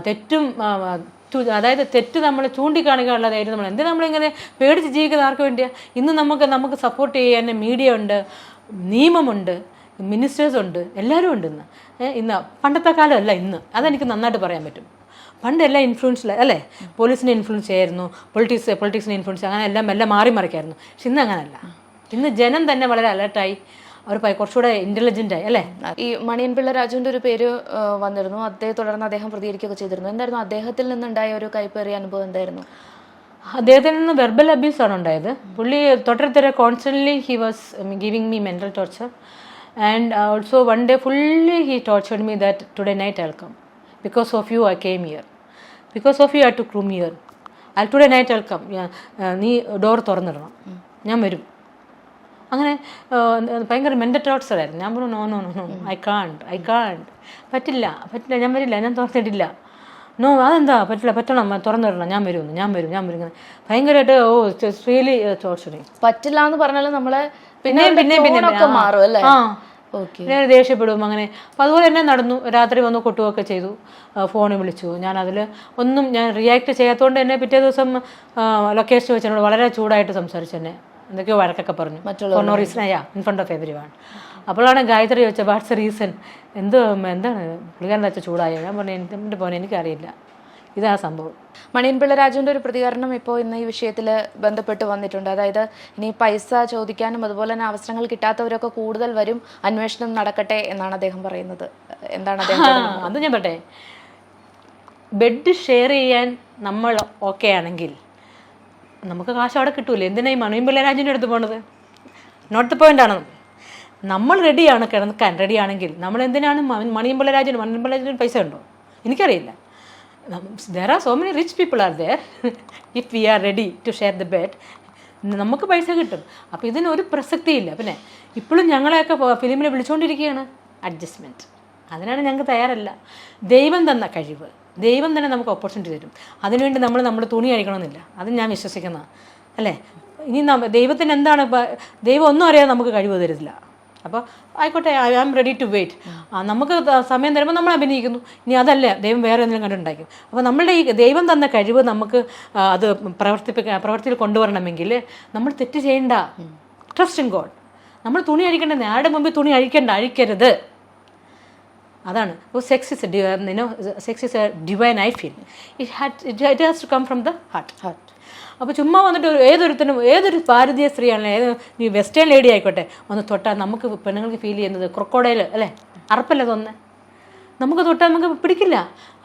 തെറ്റും അതായത് തെറ്റ് നമ്മൾ ചൂണ്ടിക്കാണിക്കാനുള്ള ധൈര്യം നമ്മൾ. എന്തിനാ നമ്മളിങ്ങനെ പേടിച്ച് ജീവിക്കുന്നത്? ആർക്ക് വേണ്ടിയാണ് ഇന്ന് നമുക്ക് നമുക്ക് സപ്പോർട്ട് ചെയ്യാൻ മീഡിയ ഉണ്ട് നിയമമുണ്ട് മിനിസ്റ്റേഴ്സ് ഉണ്ട് എല്ലാവരും ഉണ്ട് ഇന്ന്. ഇന്ന്. പണ്ടത്തെ കാലമല്ല ഇന്ന്. അതെനിക്ക് നന്നായിട്ട് പറയാൻ പറ്റും. പണ്ട് എല്ലാം ഇൻഫ്ലുവൻസിൽ അല്ലേ? പോലീസിനെ ഇൻഫ്ലുവൻസ് ചെയ്യായിരുന്നു പൊളിറ്റിക്സ് പൊളിറ്റിക്സിനെ ഇൻഫ്ലുവൻസ് അങ്ങനെ എല്ലാം എല്ലാം മാറി മറിക്കായിരുന്നു. പക്ഷെ ഇന്ന് അങ്ങനല്ല. ഇന്ന് ജനം തന്നെ വളരെ അലർട്ടായി അവർ കുറച്ചുകൂടെ ഇന്റലിജന്റ് ആയി അല്ലേ? ഈ മണിയൻ പിള്ള രാജുവിന്റെ ഒരു പേര് വന്നിരുന്നു. അതേ തുടർന്ന് അദ്ദേഹം പ്രതികരിക്കുകയൊക്കെ ചെയ്തിരുന്നു. എന്തായിരുന്നു? അദ്ദേഹത്തിൽ നിന്നുണ്ടായ ഒരു കൈപ്പേറിയ അനുഭവം എന്തായിരുന്നു? അദ്ദേഹത്തിൽ നിന്ന് വെർബൽ അബ്യൂസ് ആണ് ഉണ്ടായത്. പുള്ളി തൊട്ടടുത്തര constantly he was giving me mental torture and also one day fully he tortured me that today night I come because of you I came here because of you are to ക്രൂം here I today night I come നീ ഡോർ തുറന്നിടണം. ഞാൻ വരും. അങ്ങനെ ഭയങ്കര മെന്റൽ ടോട്ട്സ് ആയിരുന്നു. ഞാൻ പറഞ്ഞു no no no no I can't I can't പറ്റില്ല പറ്റില്ല ഞാൻ വരില്ല ഞാൻ തുറന്നിട്ടില്ല. നോ അതെന്താ? പറ്റില്ല പറ്റണം തുറന്നിടണം. ഞാൻ വരുമെന്ന് ഞാൻ വരും ഞാൻ വരും. ഇങ്ങനെ ഭയങ്കരമായിട്ട് ഓ റിയലി ടോർച്ചറിങ് പറ്റില്ല എന്ന് പറഞ്ഞാൽ നമ്മളെ പിന്നെ പിന്നെയും പിന്നെയും ആ. മാറും അല്ലേ? ഞാൻ ദേഷ്യപ്പെടും. അങ്ങനെ. അപ്പം അതുപോലെ തന്നെ നടന്നു. രാത്രി വന്ന് കൊട്ടുകയൊക്കെ ചെയ്തു. ഫോണിൽ വിളിച്ചു. ഞാൻ അതിൽ ഒന്നും ഞാൻ റിയാക്ട് ചെയ്യാത്തതുകൊണ്ട് തന്നെ പിറ്റേ ദിവസം ലൊക്കേഷൻ വെച്ചതിനോട് വളരെ ചൂടായിട്ട് സംസാരിച്ചു തന്നെ എന്തൊക്കെയോ വഴക്കൊക്കെ പറഞ്ഞു. ഫോർ നോ റീസൺ അയ്യാ in front of everyone അപ്പോഴാണ് ഗായത്രി ചോദിച്ചത് വാട്ട്സ് റീസൺ എന്ത് എന്താണ്? പുള്ളിക്കാരൻ വെച്ച ചൂടായോ? ഞാൻ പറഞ്ഞു "എനിക്ക് എന്റെ പോനെ? എനിക്കറിയില്ല. ഇതാ സംഭവം. മണിയൻപിള്ള രാജുവിന്റെ ഒരു പ്രതികരണം ഇപ്പോൾ ഇന്ന് ഈ വിഷയത്തിൽ ബന്ധപ്പെട്ട് വന്നിട്ടുണ്ട്. അതായത് ഇനി പൈസ ചോദിക്കാനും അതുപോലെ തന്നെ അവസരങ്ങൾ കിട്ടാത്തവരൊക്കെ കൂടുതൽ വരും അന്വേഷണം നടക്കട്ടെ എന്നാണ് അദ്ദേഹം പറയുന്നത്. എന്താണ് അദ്ദേഹം അത് ഞാൻ പറട്ടെ ബെഡ് ഷെയർ ചെയ്യാൻ നമ്മൾ ഓക്കെ ആണെങ്കിൽ നമുക്ക് കാശ് അവിടെ കിട്ടൂലേ? എന്തിനാ ഈ മണിയൻപിള്ള രാജുവിന്റെ അടുത്ത് പോണത്? നോട്ട് ദ പോയിന്റ് ആണ്. നമ്മൾ റെഡിയാണ് കിടക്കാൻ. റെഡിയാണെങ്കിൽ നമ്മൾ എന്തിനാണ് മണിയൻപിള്ള രാജുവിന് മണിയൻപിള്ള രാജുവിന് പൈസ ഉണ്ടോ? എനിക്കറിയില്ല. There are so many rich people are there if we are ready to share the bed നമുക്ക് പൈസ കിട്ടും. അപ്പോൾ ഇതിനൊരു പ്രസക്തിയില്ല പിന്നെ ഇപ്പോഴും ഞങ്ങളെയൊക്കെ ഫിലിമിൽ വിളിച്ചുകൊണ്ടിരിക്കുകയാണ് അഡ്ജസ്റ്റ്മെന്റ് അതിനാണ് ഞങ്ങൾക്ക് തയ്യാറല്ല. ദൈവം തന്ന കഴിവ്. ദൈവം തന്നെ നമുക്ക് ഓപ്പർച്യൂണിറ്റി തരും. അതിനുവേണ്ടി നമ്മൾ നമ്മൾ തുണി അഴിക്കണമെന്നില്ല അത് ഞാൻ വിശ്വസിക്കുന്ന അല്ലേ? ഇനി ദൈവത്തിന് എന്താണ് ദൈവം ഒന്നും അറിയാതെ നമുക്ക് കഴിവ് തരില്ല അപ്പോൾ ആയിക്കോട്ടെ I am ready to wait നമുക്ക് സമയം തരുമ്പോൾ നമ്മൾ അഭിനയിക്കുന്നു. ഇനി അതല്ല ദൈവം വേറെ എന്തെങ്കിലും കണ്ടുണ്ടാക്കും. അപ്പോൾ നമ്മളുടെ ഈ ദൈവം തന്ന കഴിവ് നമുക്ക് അത് പ്രവർത്തിപ്പിക്കാൻ പ്രവർത്തിയിൽ കൊണ്ടുവരണമെങ്കിൽ നമ്മൾ തെറ്റ് ചെയ്യണ്ട. ട്രസ്റ്റ് ഇൻ ഗോഡ് നമ്മൾ തുണി അഴിക്കേണ്ടത് ആരുടെ മുമ്പിൽ തുണി അഴിക്കേണ്ട അഴിക്കരുത്. അതാണ്. അപ്പോൾ sex is you know sex is a divine I feel it that it has to come from the heart heart അപ്പോൾ ചുമ്മാ വന്നിട്ട് ഏതൊരുത്തനും ഏതൊരു ഭാരതീയ സ്ത്രീയാണെങ്കിലും ഏത് നീ വെസ്റ്റേൺ ലേഡി ആയിക്കോട്ടെ ഒന്ന് തൊട്ടാൽ നമുക്ക് പെണ്ണുങ്ങൾക്ക് ഫീൽ ചെയ്യുന്നത് ക്രൊക്കോഡയിൽ അല്ലേ? അറപ്പല്ലേ തോന്നുന്നത് നമുക്ക് തൊട്ടാൽ നമുക്ക് പിടിക്കില്ല.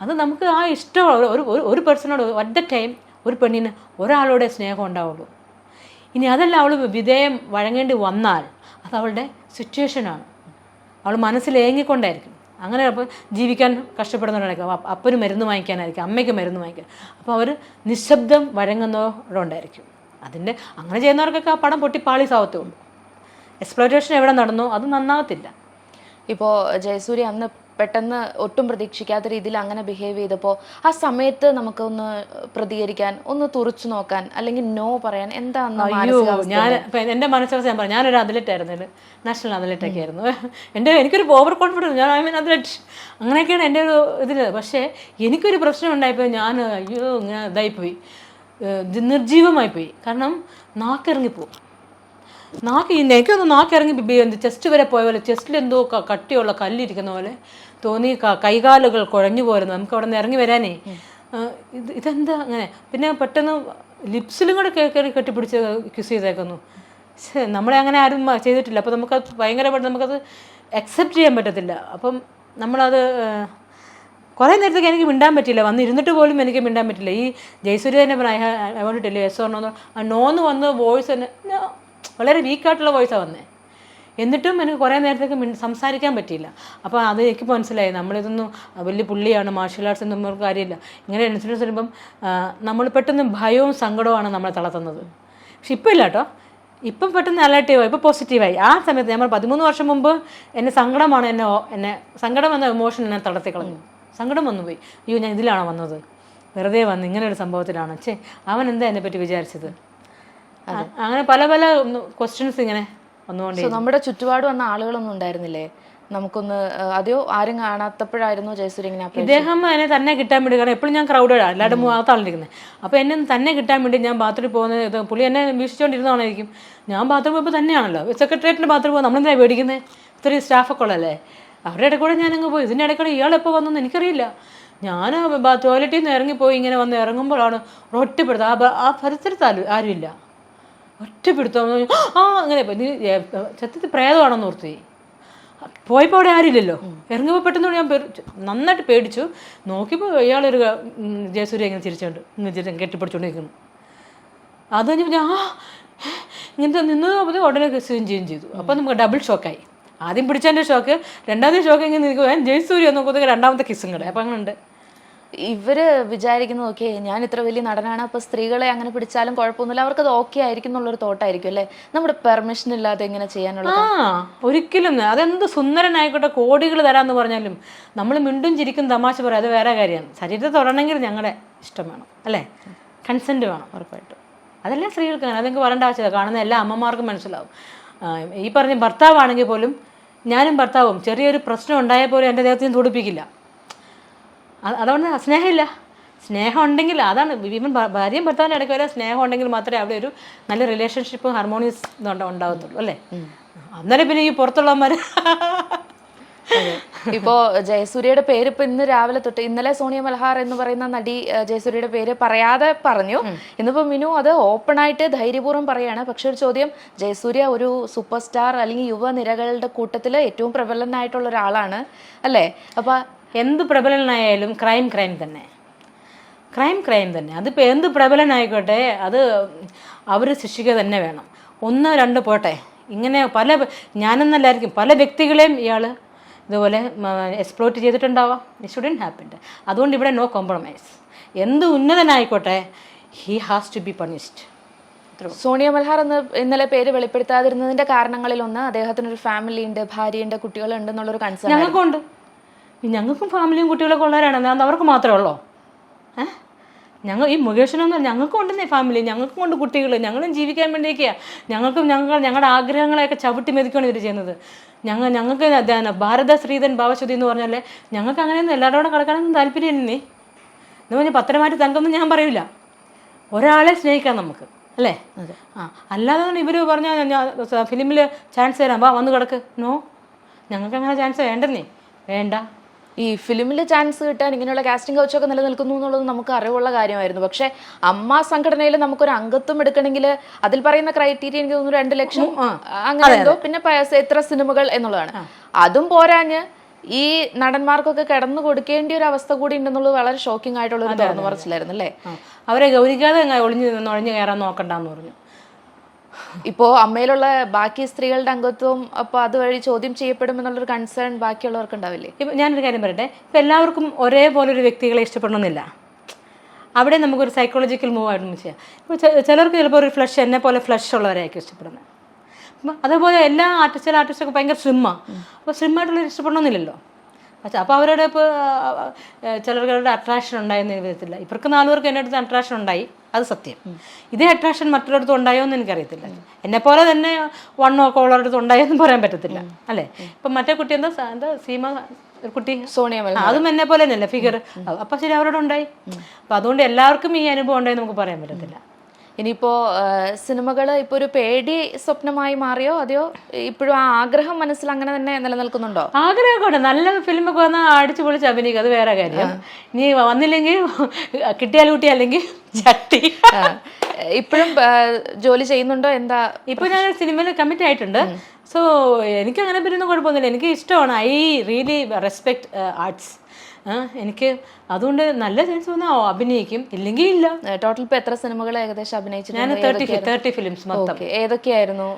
അത് നമുക്ക് ആ ഇഷ്ടം ഒരു ഒരു ഒരു പേഴ്സണോട് അറ്റ് ദ ടൈം ഒരു പെണ്ണിന് ഒരാളോടെ സ്നേഹം ഉണ്ടാവുള്ളൂ. ഇനി അതല്ല അവൾ വിധേയം വഴങ്ങേണ്ടി വന്നാൽ അത് അവളുടെ സിറ്റുവേഷനാണ് അവൾ മനസ്സിൽ ഏങ്ങിക്കൊണ്ടായിരിക്കും. അങ്ങനെ അപ്പോൾ ജീവിക്കാൻ കഷ്ടപ്പെടുന്നവരായിരിക്കും അപ്പം അപ്പന് മരുന്ന് വാങ്ങിക്കാനായിരിക്കും അമ്മയ്ക്ക് മരുന്ന് വാങ്ങിക്കാൻ. അപ്പോൾ അവർ നിശബ്ദം വഴങ്ങുന്നവരുണ്ടായിരിക്കും അതിന്റെ അങ്ങനെ ചെയ്യുന്നവർക്കൊക്കെ ആ പടം പൊട്ടി പാളീസാവത്തേ ഉള്ളൂ എക്സ്പ്ലോറ്റേഷൻ എവിടെ നടന്നു അത് നന്നാവത്തില്ല. ഇപ്പോൾ ജയസൂര്യ അന്ന് പെട്ടെന്ന് ഒട്ടും പ്രതീക്ഷിക്കാത്ത രീതിയിൽ അങ്ങനെ ബിഹേവ് ചെയ്തപ്പോൾ ആ സമയത്ത് നമുക്കൊന്ന് പ്രതികരിക്കാൻ ഒന്ന് തുറച്ചു നോക്കാൻ അല്ലെങ്കിൽ നോ പറയാൻ എന്താണെന്ന് അയ്യോ ഞാൻ എന്റെ മനസ്സിലാവസ്ഥ ഞാൻ പറഞ്ഞു ഞാനൊരു അത്ലറ്റ് ആയിരുന്നു നാഷണൽ അത്ലറ്റ് ഒക്കെ ആയിരുന്നു. എന്റെ എനിക്കൊരു ഓവർ കോൺഫിഡൻസ് ഞാൻ ഐ മീൻ അത്ലറ്റ് അങ്ങനെയൊക്കെയാണ് എന്റെ ഒരു ഇതിൽ പക്ഷേ എനിക്കൊരു പ്രശ്നം ഉണ്ടായപ്പോൾ ഞാൻ അയ്യോ ഇങ്ങനെ ഇതായിപ്പോയി. നിർജീവമായി പോയി കാരണം നാക്കിറങ്ങിപ്പോവും. നാക്ക് ഈ എനിക്കൊന്ന് നാക്കിറങ്ങി ചെസ്റ്റ് വരെ പോയ പോലെ ചെസ്റ്റിൽ എന്തോ കട്ടിയുള്ള കല്ലിരിക്കുന്ന പോലെ തോന്നി കൈകാലുകൾ കുഴഞ്ഞു പോരുന്നു നമുക്ക് അവിടെ നിന്ന് ഇറങ്ങി വരാനേ ഇത് ഇതെന്താ അങ്ങനെ പിന്നെ പെട്ടെന്ന് ലിപ്സിലും കൂടെ കേക്കറി കയറി കെട്ടിപ്പിടിച്ച് കിസ് ചെയ്തേക്കുന്നു നമ്മളെ അങ്ങനെ ആരും ചെയ്തിട്ടില്ല അപ്പോൾ നമുക്കത് ഭയങ്കരമായിട്ട് നമുക്കത് അക്സെപ്റ്റ് ചെയ്യാൻ പറ്റത്തില്ല അപ്പം നമ്മളത് കുറേ നേരത്തേക്ക് എനിക്ക് മിണ്ടാൻ പറ്റില്ല വന്ന് ഇരുന്നിട്ട് പോലും എനിക്ക് മിണ്ടാൻ പറ്റില്ല ഈ ജയസൂര്യ തന്നെ പറഞ്ഞു I won't tell yes or no നോന്ന് വന്ന് വോയിസ് തന്നെ വളരെ വീക്കായിട്ടുള്ള വോയിസാണ് വന്നത് എന്നിട്ടും എനിക്ക് കുറേ നേരത്തേക്ക് സംസാരിക്കാൻ പറ്റിയില്ല. അപ്പോൾ അത് എനിക്ക് മനസ്സിലായി. നമ്മളിതൊന്നും വലിയ പുള്ളിയാണ് മാർഷൽ ആർട്സ് ഒന്നും നമുക്ക് കാര്യമില്ല. ഇങ്ങനെ ഇൻസിഡൻസ് വരുമ്പം നമ്മൾ പെട്ടെന്ന് ഭയവും സങ്കടവുമാണ് നമ്മളെ തളർത്തുന്നത്. പക്ഷെ ഇപ്പം ഇല്ല കേട്ടോ ഇപ്പം പെട്ടെന്ന് അലേർട്ടീവായി ഇപ്പോൾ പോസിറ്റീവായി ആ സമയത്ത് നമ്മൾ പതിമൂന്ന് വർഷം മുമ്പ് എന്നെ സങ്കടമാണ് എന്നെ എന്നെ സങ്കടം എന്ന ഇമോഷൻ എന്നെ തളർത്തി കളഞ്ഞു. സങ്കടം വന്നു പോയി. അയ്യോ ഞാൻ ഇതിലാണോ വന്നത്? വെറുതെ വന്ന് ഇങ്ങനെ ഒരു സംഭവത്തിലാണ്. ചേ അവൻ എന്താ എന്നെ പറ്റി വിചാരിച്ചത്? അങ്ങനെ പല പല ക്വസ്റ്റ്യൻസ് ഇങ്ങനെ വന്നുകൊണ്ടേ നമ്മുടെ ചുറ്റുപാട് വന്ന ആളുകളൊന്നും ഉണ്ടായിരുന്നില്ലേ? നമുക്കൊന്ന് അതെയോ? ആരും കാണാത്തപ്പോഴായിരുന്നു ജയസൂര്യ ഇങ്ങനെ ഇദ്ദേഹം എന്നെ തന്നെ കിട്ടാൻ വേണ്ടി കാരണം എപ്പോഴും ഞാൻ ക്രൗഡഡാണ് എല്ലാവരുടെ മുഖത്താളിരിക്കുന്നത് അപ്പോൾ എന്നെ തന്നെ കിട്ടാൻ വേണ്ടി ഞാൻ ബാത്റൂമിൽ പോകുന്നത് പുള്ളി എന്നെ വീക്ഷിച്ചുകൊണ്ടിരുന്നതാണായിരിക്കും ഞാൻ ബാത്റൂമിൽ പോയപ്പോൾ തന്നെയാണല്ലോ. സെക്രട്ടേറിയറ്റിന്റെ ബാത്റൂമിൽ പോകുന്നത് നമ്മളെന്തിനാണ് മേടിക്കുന്നത് ഇത്രയും സ്റ്റാഫൊക്കെ ഉള്ളല്ലേ അവരുടെ ഇടയ്ക്കൂടെ കൂടെ ഞാനങ്ങ് പോയി. ഇതിന്റെ ഇടയ്ക്കൂടെ ഇയാളെപ്പോൾ ഇയാൾ എപ്പോൾ വന്നെന്ന് എനിക്കറിയില്ല. ഞാൻ ടോയ്ലറ്റിൽ നിന്ന് ഇറങ്ങിപ്പോയി ഇങ്ങനെ വന്ന് ഇറങ്ങുമ്പോഴാണ് ഒറ്റപ്പെടുത്തത് ആ പരിസരത്ത് ആരും ആരുമില്ല. ഒറ്റപ്പെടുത്തം. ആ അങ്ങനെ സത്യത്തിൽ പ്രേതമാണെന്ന് ഓർത്തു. പോയി. പോയപ്പോൾ അവിടെ ആരില്ലല്ലോ? ഇറങ്ങുമ്പോൾ പെട്ടെന്ന് ഞാൻ നന്നായിട്ട് പേടിച്ചു. നോക്കിയപ്പോൾ ഇയാളൊരു ജയസൂര്യ ഇങ്ങനെ ചിരിച്ചുകൊണ്ട് ഇങ്ങനെ ചിരി കെട്ടിപ്പിടിച്ചോണ്ട് നിൽക്കുന്നു അത് കഴിഞ്ഞപ്പോൾ ഞാൻ ആ ഇങ്ങനത്തെ നിന്നത് അപ്പോൾ ഉടനെ ചെയ്യുകയും ചെയ്തു. അപ്പോൾ നമുക്ക് ഡബിൾ ഷോക്കായി ആദ്യം പിടിച്ചതിന്റെ ഷോക്ക് രണ്ടാമത്തെ ഷോക്ക് ഇങ്ങനെ നിൽക്കുക ജയസൂര്യ നോക്കുമ്പോൾ രണ്ടാമത്തെ കിസ്സും കൂടെ അപ്പം അങ്ങനെ ഉണ്ട് ഇവർ വിചാരിക്കുന്നത് ഓക്കെ ഞാൻ ഇത്ര വലിയ നടനാണ് അപ്പോൾ സ്ത്രീകളെ അങ്ങനെ പിടിച്ചാലും കുഴപ്പമൊന്നുമില്ല. അത് ഓക്കെ ആയിരിക്കും എന്നുള്ളൊരു തോട്ടായിരിക്കും അല്ലേ? നമ്മുടെ പെർമിഷൻ ഇല്ലാതെ എങ്ങനെ ചെയ്യാനുള്ള ആ ഒരിക്കലും അതെന്ത് സുന്ദരനായിക്കോട്ടെ കോടികൾ തരാമെന്ന് പറഞ്ഞാലും നമ്മൾ മിണ്ടും ചിരിക്കും തമാശ പറയാം. അത് വേറെ കാര്യമാണ് ശരീരത്തെ തൊടണമെങ്കിൽ ഞങ്ങളുടെ ഇഷ്ടം വേണം അല്ലേ? കൺസെന്റ് വേണം ഉറപ്പായിട്ടും. അതെല്ലാം സ്ത്രീകൾക്ക് അങ്ങനെ അതെനിക്ക് പറയേണ്ട ആവശ്യമില്ല. കാണുന്ന എല്ലാ അമ്മമാർക്കും മനസ്സിലാവും. ഈ പറഞ്ഞ ഭർത്താവാണെങ്കിൽ പോലും ഞാനും ഭർത്താവും ചെറിയൊരു പ്രശ്നം ഉണ്ടായാൽ പോലും എന്റെ ദേഹത്തിന് തുടിപ്പിക്കില്ല. അതുകൊണ്ട് സ്നേഹമില്ല. സ്നേഹം ഉണ്ടെങ്കിൽ അതാണ് ഈവൻ ഭാര്യയും ഭർത്താവിന്റെ ഇടയ്ക്ക് വരെ സ്നേഹം ഉണ്ടെങ്കിൽ മാത്രമേ അവിടെ ഒരു നല്ല റിലേഷൻഷിപ്പ് ഹാർമോണിയസ് ഉണ്ടാവത്തുള്ളൂ അല്ലേ? അന്നേരം പിന്നെ ഈ പുറത്തുള്ളവന്മാർ ഇപ്പോ ജയസൂര്യയുടെ പേര് ഇപ്പൊ ഇന്ന് രാവിലെ തൊട്ട് ഇന്നലെ സോണിയ മൽഹാർ എന്ന് പറയുന്ന നടി ജയസൂര്യയുടെ പേര് പറയാതെ പറഞ്ഞു. ഇന്നിപ്പോ മിനു അത് ഓപ്പൺ ആയിട്ട് ധൈര്യപൂർവം പറയാണ്. പക്ഷെ ഒരു ചോദ്യം ജയസൂര്യ ഒരു സൂപ്പർ സ്റ്റാർ അല്ലെങ്കിൽ യുവനിരകളുടെ കൂട്ടത്തിൽ ഏറ്റവും പ്രബലനായിട്ടുള്ള ഒരാളാണ് അല്ലേ? അപ്പൊ എന്ത് പ്രബലനായാലും ക്രൈം ക്രൈം തന്നെ. ക്രൈം ക്രൈം തന്നെ. അതിപ്പോൾ എന്ത് പ്രബലനായിക്കോട്ടെ അത് അവർ ശിക്ഷിക്കുക തന്നെ വേണം. ഒന്ന് രണ്ട് പോട്ടെ. ഇങ്ങനെ പല ഞാനെന്നല്ലായിരിക്കും പല വ്യക്തികളെയും ഇയാൾ ഇതുപോലെ എക്സ്പ്ലോയിറ്റ് ചെയ്തിട്ടുണ്ടാവാം. ഇറ്റ് ഷുഡൻ ഹാപ്പൻഡ് അതുകൊണ്ട് ഇവിടെ നോ കോംപ്രമൈസ് എന്ത് ഉന്നതനായിക്കോട്ടെ he has to be punished Sonia Malhar എന്ന് ഇന്നലെ പേര് വെളിപ്പെടുത്താതിരുന്നതിന്റെ കാരണങ്ങളിൽ ഒന്ന് അദ്ദേഹത്തിന് ഒരു ഫാമിലി ഉണ്ട് ഭാര്യയുണ്ട് കുട്ടികളുണ്ട് എന്നുള്ളൊരു കൺസേൺ ഞങ്ങൾക്കുണ്ട്. ഞങ്ങൾക്കും ഫാമിലിയും കുട്ടികളൊക്കെ ഉള്ളവരാണ്. അത് അവർക്ക് മാത്രമേ ഉള്ളോ? ഏ? ഞങ്ങൾ ഈ മുകേഷിനൊന്നും ഞങ്ങൾക്കും ഉണ്ടെന്നേ ഫാമിലി ഞങ്ങൾക്കും ഉണ്ട് കുട്ടികൾ ഞങ്ങളും ജീവിക്കാൻ വേണ്ടിയൊക്കെയാണ് ഞങ്ങൾക്കും ഞങ്ങൾ ഞങ്ങളുടെ ആഗ്രഹങ്ങളെയൊക്കെ ചവിട്ടി മെതിക്കുകയാണ് ഇവർ ചെയ്യുന്നത്. ഞങ്ങൾ ഞങ്ങൾക്ക് ഇതാണ് ഭാരത ശ്രീധൻ ഭാവശുദ്ധി എന്ന് പറഞ്ഞാലേ ഞങ്ങൾക്ക് അങ്ങനെയൊന്നും എല്ലാവരുടെ കൂടെ കിടക്കാനൊന്നും താല്പര്യമില്ലേ എന്ന് പറഞ്ഞാൽ പത്രമായിട്ട് തങ്കൊന്നും ഞാൻ പറയില്ല ഒരാളെ സ്നേഹിക്കാം നമുക്ക്. അല്ലേ? ആ. അല്ലാതെ ഇവർ പറഞ്ഞാൽ ഫിലിമിൽ ചാൻസ് തരാം. വാ വന്ന് കിടക്ക്. നോ. ഞങ്ങൾക്ക് അങ്ങനെ ചാൻസ് വേണ്ടെന്നേ. വേണ്ട. ഈ ഫിലിമിൽ ചാൻസ് കിട്ടാൻ ഇങ്ങനെയുള്ള കാസ്റ്റിംഗ് കൗച്ചൊക്കെ നിലനിൽക്കുന്നു എന്നുള്ളത് നമുക്ക് അറിവുള്ള കാര്യമായിരുന്നു. പക്ഷേ അമ്മ സംഘടനയിൽ നമുക്കൊരു അംഗത്വം എടുക്കണമെങ്കിൽ അതിൽ പറയുന്ന ക്രൈറ്റീരിയ എനിക്ക് തോന്നുന്നു രണ്ട് ലക്ഷം അങ്ങനെ എന്തോ പിന്നെ പയസ എത്ര സിനിമകൾ എന്നുള്ളതാണ്. അതും പോരാഞ്ഞ് ഈ നടന്മാർക്കൊക്കെ കിടന്നു കൊടുക്കേണ്ട ഒരു അവസ്ഥ കൂടി ഉണ്ടെന്നുള്ളത് വളരെ ഷോക്കിംഗ് ആയിട്ടുള്ള ഒരു തുറന്നു പറച്ചിലായിരുന്നു അല്ലേ? അവരെ ഗൗരിക്കാതെ ഒളിഞ്ഞു ഒളിഞ്ഞ് നിന്ന് ഒളിഞ്ഞു കയറാൻ നോക്കണ്ടെന്ന് പറഞ്ഞു. ഇപ്പോ അമ്മയിലുള്ള ബാക്കി സ്ത്രീകളുടെ അംഗത്വം അപ്പോൾ അതുവഴി ചോദ്യം ചെയ്യപ്പെടും എന്നുള്ളൊരു കൺസേൺ ബാക്കിയുള്ളവർക്ക് ഉണ്ടാവില്ലേ ഇപ്പം ഞാനൊരു കാര്യം പറയട്ടെ. ഇപ്പം എല്ലാവർക്കും ഒരേപോലെ ഒരു വ്യക്തികളെ ഇഷ്ടപ്പെടണമെന്നില്ല. അവിടെ നമുക്കൊരു സൈക്കോളജിക്കൽ മൂവ് ആയിട്ട് ചെയ്യാം. ഇപ്പോൾ ചിലർക്ക് ചിലപ്പോൾ ഒരു ഫ്ലഷ് എന്നെ പോലെ ഫ്ലഷ് ഉള്ളവരായിരിക്കും ഇഷ്ടപ്പെടുന്നത്. അതുപോലെ എല്ലാ ആർട്ടിസ്റ്റ് ആർട്ടിസ്റ്റൊക്കെ ഭയങ്കര സ്ലിമ്മാണ് അപ്പോൾ സ്ലിമ്മായിട്ടുള്ളവർ ഇഷ്ടപ്പെടണമെന്നില്ലല്ലോ. പക്ഷേ അപ്പോൾ അവരുടെ ഇപ്പോൾ ചിലർക്ക് അട്രാക്ഷൻ ഉണ്ടായെന്ന് വിധത്തില്ല ഇവർക്ക് നാലുപേർക്ക് എന്റെ അടുത്ത് അട്രാക്ഷൻ ഉണ്ടായി. അത് സത്യം. ഇതേ അട്രാക്ഷൻ മറ്റൊരിടത്തും ഉണ്ടായോ എന്ന് എനിക്കറിയത്തില്ല. എന്നെ പോലെ തന്നെ വണ്ണമൊക്കെ ഉള്ളവരടുത്ത് ഉണ്ടായോ എന്ന് പറയാൻ പറ്റത്തില്ല. അല്ലേ? ഇപ്പം മറ്റേ കുട്ടി എന്താ എന്താ സീമ ഒരു കുട്ടി? സോണിയ അതും എന്നെ പോലെ തന്നെയല്ലേ ഫിഗർ അപ്പം ശരി അവരോട് ഉണ്ടായി. അപ്പം അതുകൊണ്ട് എല്ലാവർക്കും ഈ അനുഭവം ഉണ്ടായി നമുക്ക് പറയാൻ പറ്റത്തില്ല. ഇനിയിപ്പോ സിനിമകൾ ഇപ്പൊ ഒരു പേടി സ്വപ്നമായി മാറിയോ? അതെയോ? ഇപ്പോഴും ആ ആഗ്രഹം മനസ്സിൽ അങ്ങനെ തന്നെ നിലനിൽക്കുന്നുണ്ടോ? ആഗ്രഹമൊക്കെ ഉണ്ട്. നല്ല ഫിലിമൊക്കെ വന്നാൽ അടിച്ചു പൊളിച്ച് അഭിനയിക്കും. അത് വേറെ കാര്യം. നീ വന്നില്ലെങ്കിൽ കിട്ടിയാൽ കുട്ടി അല്ലെങ്കിൽ ചട്ടി. ഇപ്പോഴും ജോലി ചെയ്യുന്നുണ്ടോ? എന്താ ഇപ്പൊ ഞാൻ സിനിമയിൽ കമ്മിറ്റ് ആയിട്ടുണ്ട്. സോ എനിക്ക് അങ്ങനെ പറ്റുന്ന കുഴപ്പമൊന്നുമില്ല. എനിക്ക് ഇഷ്ടമാണ്. ഐ റിയലി റെസ്പെക്ട് ആർട്സ് എനിക്ക് അതുകൊണ്ട് നല്ല ചാൻസ് വന്നാൽ അഭിനയിക്കും. ഇല്ലെങ്കിൽ ഇല്ല. ടോട്ടൽ ഇപ്പൊ എത്ര സിനിമകൾ ഏകദേശം അഭിനയിച്ചു ഞാൻ തേർട്ടി തേർട്ടി ഫിലിംസ് മൊത്തം. ഏതൊക്കെയായിരുന്നു?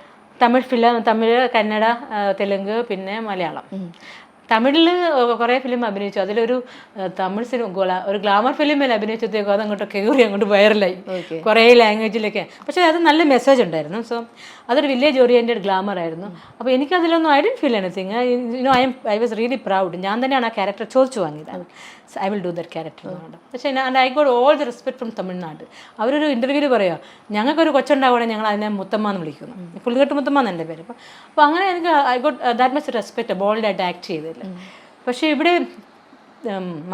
തമിഴ് ഫിലിം തമിഴ് കന്നഡ തെലുങ്ക് പിന്നെ മലയാളം. തമിഴിൽ കുറേ ഫിലിം അഭിനയിച്ചു. അതിലൊരു തമിഴ് സിനിമ ഗോള- ഒരു ഗ്ലാമർ ഫിലിമിൽ അഭിനയിച്ചത്തേക്കും അത് അങ്ങോട്ട് കയറി അങ്ങോട്ട് വൈറലായി. കുറേ ലാംഗ്വേജിലൊക്കെ പക്ഷേ അത് നല്ല മെസ്സേജ് ഉണ്ടായിരുന്നു. സോ അതൊരു വില്ലേജ് ഓറിയന്റഡ് ഗ്ലാമർ ആയിരുന്നു. അപ്പോൾ എനിക്കതിലൊന്നും I don't feel anything you know I am I was really proud ഞാൻ തന്നെയാണ് ആ ക്യാരക്ടർ ചോദിച്ചു വാങ്ങിയതാണ് I will do that character എന്നുണ്ട് പക്ഷേ and I got all the respect from Tamil Nadu അവരൊരു ഇന്റർവ്യൂവിൽ പറയുക ഞങ്ങൾക്കൊരു കൊച്ചുണ്ടാവുകയാണെങ്കിൽ ഞങ്ങൾ അതിനെ മുത്തമ്മ എന്ന് വിളിക്കുന്നു പുള്ളിക്കെട്ട് മുത്തമ്മ എന്ന് എന്റെ പേര്? അപ്പോൾ അപ്പോൾ അങ്ങനെ എനിക്ക് I got that much respect ബോൾഡായിട്ട് act ചെയ്തില്ല പക്ഷേ ഇവിടെ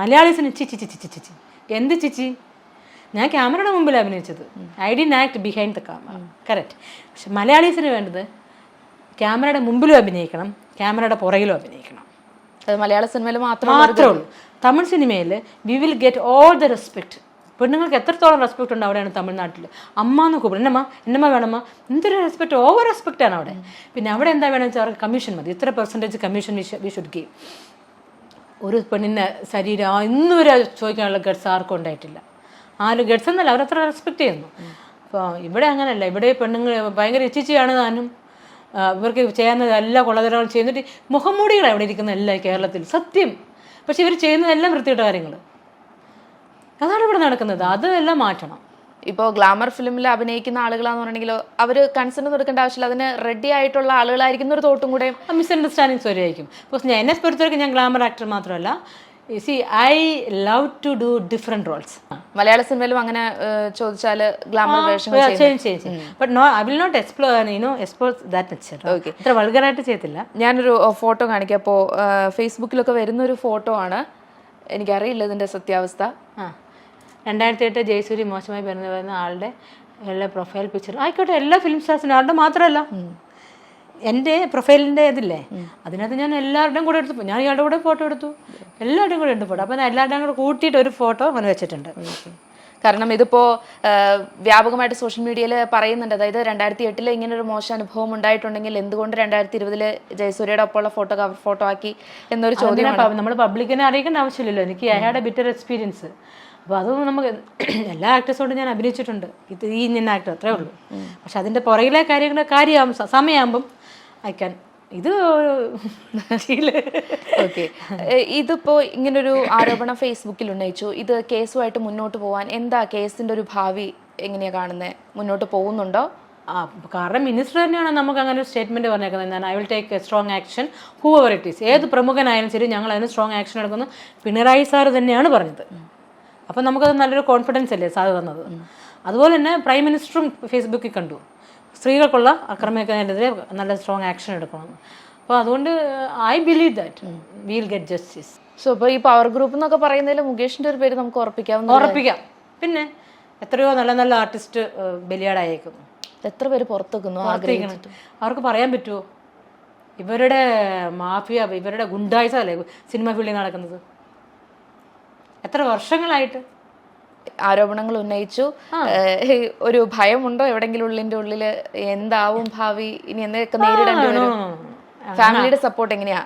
മലയാളീസിന് ചിച്ചി ചിച്ചി ചിച്ചി ചിച്ചി എന്ത് ചിച്ചി ഞാൻ ക്യാമറയുടെ മുമ്പിൽ അഭിനയിച്ചത്. I did act behind the camera correct പക്ഷെ മലയാളീസിന് വേണ്ടത് ക്യാമറയുടെ മുമ്പിലും അഭിനയിക്കണം ക്യാമറയുടെ പുറകിലും അഭിനയിക്കണം. അത് മലയാള സിനിമയിൽ മാത്രം മാത്രമേ ഉള്ളൂ. തമിഴ് സിനിമയിൽ we will get all the respect പെണ്ണുങ്ങൾക്ക് എത്രത്തോളം റെസ്പെക്ട് ഉണ്ട് അവിടെയാണ് തമിഴ്നാട്ടിൽ അമ്മ എന്ന് കൂപ്പിടും എന്നമ്മ എന്നമ്മ വേണമ്മ എന്തൊരു റെസ്പെക്ട് ഓവർ റെസ്പെക്റ്റ് ആണ് അവിടെ. പിന്നെ അവിടെ എന്താ വേണമെന്ന് വെച്ചാൽ അവർക്ക് കമ്മീഷൻ മതി. ഇത്ര percentage commission we should give ഒരു പെണ്ണിന്റെ ശരീരം ഇന്നുവരെ ചോദിക്കാനുള്ള ഗഡ്സ് ആർക്കും ഉണ്ടായിട്ടില്ല. ആരും ഗഡ്സ് എന്നല്ല അവരത്ര റെസ്പെക്ട് ചെയ്യുന്നു. അപ്പോൾ ഇവിടെ അങ്ങനെയല്ല ഇവിടെ പെണ്ണുങ്ങൾ ഭയങ്കര ഇച്ചിച്ചിയാണ് താനും. ഇവർക്ക് ചെയ്യുന്നത് എല്ലാ കൊള്ളതരങ്ങളും ചെയ്യുന്നിട്ട് മുഖംമൂടികളാണ് ഇവിടെ ഇരിക്കുന്ന എല്ലാ കേരളത്തിൽ സത്യം. പക്ഷെ ഇവർ ചെയ്യുന്നതെല്ലാം വൃത്തിയിട്ട കാര്യങ്ങൾ അതാണ് ഇവിടെ നടക്കുന്നത്. അതെല്ലാം മാറ്റണം. ഇപ്പോൾ ഗ്ലാമർ ഫിലിമിൽ അഭിനയിക്കുന്ന ആളുകളാന്ന് പറഞ്ഞിട്ടുണ്ടെങ്കിൽ അവർ കൺസേൺ കൊടുക്കേണ്ട ആവശ്യമില്ല. അതിന് റെഡി ആയിട്ടുള്ള ആളുകളായിരിക്കുന്ന ഒരു തോട്ടും കൂടെ മിസ് അണ്ടർസ്റ്റാൻഡിങ് ബിക്കോസ് ഞാൻ എന്നെ പൊறுത്തവரைക്കും ഞാൻ ഗ്ലാമർ ആക്ടർ മാത്രമല്ല. See I love to do different roles മലയാള സിനിമയിലും അങ്ങനെ ചോദിച്ചാൽ ഗ്ലാമർ വേഷം but no I will not explore you know explore that. ഇത്ര വൾഗറായിട്ട് ചെയ്യത്തില്ല. ഞാനൊരു ഫോട്ടോ കാണിക്കാം. അപ്പോൾ ഫേസ്ബുക്കിലൊക്കെ വരുന്ന ഒരു ഫോട്ടോ ആണ്. എനിക്കറിയില്ല ഇതിന്റെ സത്യാവസ്ഥ. രണ്ടായിരത്തി എട്ട് ജയസൂരി മോശമായി വരുന്ന ആളുടെ എല്ലാ പ്രൊഫൈൽ പിക്ചർ ആയിക്കോട്ടെ എല്ലാ ഫിലിം സ്റ്റാർസിനും ആളുടെ മാത്രമല്ല. എന്റെ പ്രൊഫൈലിന്റെ ഇതില്ലേ? അതിനകത്ത് ഞാൻ എല്ലാവരുടെയും കൂടെ എടുത്തു ഞാൻ ഇയാളുടെ കൂടെ ഫോട്ടോ എടുത്തു. എല്ലാവരുടെയും കൂടെ എടുത്തു ഫോട്ടോ അപ്പോൾ ഞാൻ എല്ലാവരുടെയും കൂടെ കൂട്ടിയിട്ട് ഒരു ഫോട്ടോ അവന് വെച്ചിട്ടുണ്ട്. കാരണം ഇതിപ്പോൾ വ്യാപകമായിട്ട് സോഷ്യൽ മീഡിയയിൽ പറയുന്നുണ്ട്. അതായത് രണ്ടായിരത്തി എട്ടിൽ ഇങ്ങനെ ഒരു മോശം അനുഭവം ഉണ്ടായിട്ടുണ്ടെങ്കിൽ എന്തുകൊണ്ട് രണ്ടായിരത്തി ഇരുപതിൽ ജയസൂര്യയുടെ ഒപ്പമുള്ള ഫോട്ടോ കവർ ഫോട്ടോ ആക്കി എന്നൊരു ചോദ്യം നമ്മൾ പബ്ലിക്കിനെ അറിയിക്കേണ്ട ആവശ്യമില്ലല്ലോ. എനിക്ക് അയാളുടെ ബിറ്റർ എക്സ്പീരിയൻസ് അപ്പോൾ അത് നമുക്ക് എല്ലാ ആക്ടേഴ്സോടും ഞാൻ അഭിനയിച്ചിട്ടുണ്ട്. ഇത് ഈ നിന്ന ആക്ടർ അത്രേ ഉള്ളൂ. പക്ഷെ അതിന്റെ പുറകിലെ കാര്യങ്ങളുടെ കാര്യമാകും സമയമാകുമ്പം ഐ ക്യാൻ ഇത് ഓക്കെ ഇതിപ്പോ ഇങ്ങനൊരു ആരോപണം ഫേസ്ബുക്കിൽ ഉന്നയിച്ചു. ഇത് കേസുമായിട്ട് മുന്നോട്ട് പോവാൻ എന്താ കേസിന്റെ ഒരു ഭാവി എങ്ങനെയാ കാണുന്നത് മുന്നോട്ട് പോകുന്നുണ്ടോ? ആ കാരണം മിനിസ്റ്റർ തന്നെയാണ് നമുക്ക് അങ്ങനെ ഒരു സ്റ്റേറ്റ്മെന്റ് പറഞ്ഞേക്കുന്നത്. ഞാൻ I will take a strong action whoever it is ഏത് പ്രമുഖനായാലും ശരി ഞങ്ങൾ അതിന് സ്ട്രോങ് ആക്ഷൻ എടുക്കുന്നു. പിണറായി സാർ തന്നെയാണ് പറഞ്ഞത്. അപ്പം നമുക്കത് നല്ലൊരു കോൺഫിഡൻസ് അല്ലേ സാർ തന്നത്? അതുപോലെ തന്നെ പ്രൈം മിനിസ്റ്ററും ഫേസ്ബുക്കിൽ കണ്ടു. സ്ത്രീകൾക്കുള്ള അക്രമത്തിനെതിരെ നല്ല സ്ട്രോങ് ആക്ഷൻ എടുക്കണം. അപ്പോൾ അതുകൊണ്ട് I believe that will get justice so ഇപ്പോൾ ഈ പവർ ഗ്രൂപ്പ് എന്നൊക്കെ പറയുന്നതിൽ മുകേഷിന്റെ ഒരു പേര് നമുക്ക് ഉറപ്പിക്കാം ഉറപ്പിക്കാം. പിന്നെ എത്രയോ നല്ല നല്ല ആർട്ടിസ്റ്റ് ബലിയാടായേക്കും എത്ര പേര് പുറത്തേക്കുന്നു അവർക്ക് പറയാൻ പറ്റുമോ ഇവരുടെ മാഫിയ ഇവരുടെ ഗുണ്ടായിസല്ലേ സിനിമ ഫീൽഡിൽ നടക്കുന്നത്? എത്ര വർഷങ്ങളായിട്ട്? ആരോപണങ്ങൾ ഉന്നയിച്ചു. ഒരു ഭയമുണ്ടോ എവിടെങ്കിലും ഉള്ളിന്റെ ഉള്ളിൽ? എന്താവും ഭാവി? ഇനി എന്തൊക്കെ നേരിടേണ്ടി വരും? ഫാമിലിയുടെ സപ്പോർട്ട് എങ്ങനെയാ?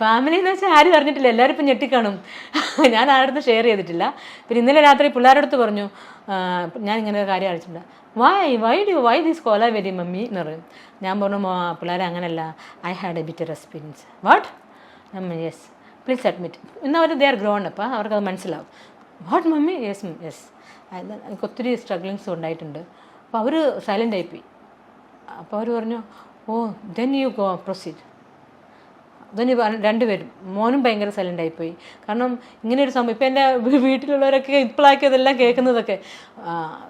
ഫാമിലി എന്ന് വെച്ചാൽ ആരും അറിഞ്ഞിട്ടില്ല. എല്ലാവരും ഇപ്പം ഞെട്ടിക്കാണും. ഞാൻ ആരുടെ ഷെയർ ചെയ്തിട്ടില്ല. പിന്നെ ഇന്നലെ രാത്രി പിള്ളേരുടെ അടുത്ത് പറഞ്ഞു ഞാൻ ഇങ്ങനെ ഒരു കാര്യം അറിയിച്ചിട്ടുണ്ട്. Why why do why this Kolaveri mummy എന്ന് പറയും. ഞാൻ പറഞ്ഞു "മോ, പിള്ളേരെ അങ്ങനെയല്ല I had a bitter experience what yes please admit ഇന്ന് അവർ ദേ ആർ ഗ്രോൺ അപ്പം അവർക്കത് മനസ്സിലാവും. What mummy? യെസ് യെസ് എനിക്ക് ഒത്തിരി സ്ട്രഗ്ലിങ്സ് ഉണ്ടായിട്ടുണ്ട്. അപ്പോൾ അവർ സൈലന്റ് ആയിപ്പോയി. അപ്പോൾ അവർ പറഞ്ഞു oh then you go proceed അതിന് രണ്ടുപേരും മോനും ഭയങ്കര സൈലന്റ് ആയിപ്പോയി. കാരണം ഇങ്ങനെ ഒരു സംഭവം ഇപ്പം എന്റെ വീട്ടിലുള്ളവരൊക്കെ ഇപ്പോഴാക്കി അതെല്ലാം കേൾക്കുന്നതൊക്കെ.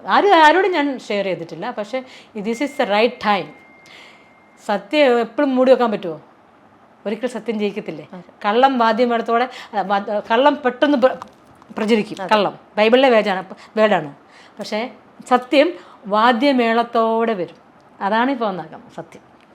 ആരും ആരോടും ഞാൻ ഷെയർ ചെയ്തിട്ടില്ല. പക്ഷേ this is the right time സത്യം എപ്പോഴും മൂടി വെക്കാൻ പറ്റുമോ ഒരിക്കലും സത്യം ജയിക്കത്തില്ലേ? കള്ളം വാദ്യമേളത്തോടെ അല്ല, വാ- കള്ളം പെട്ടെന്ന് പ്രചരിക്കും. കള്ളം. ബൈബിളിലെ വേജാണ് വേടാണ് പക്ഷേ സത്യം വാദ്യമേളത്തോടെ വരും. അതാണ് ഇപ്പോൾ ഒന്നാക്കാം സത്യം.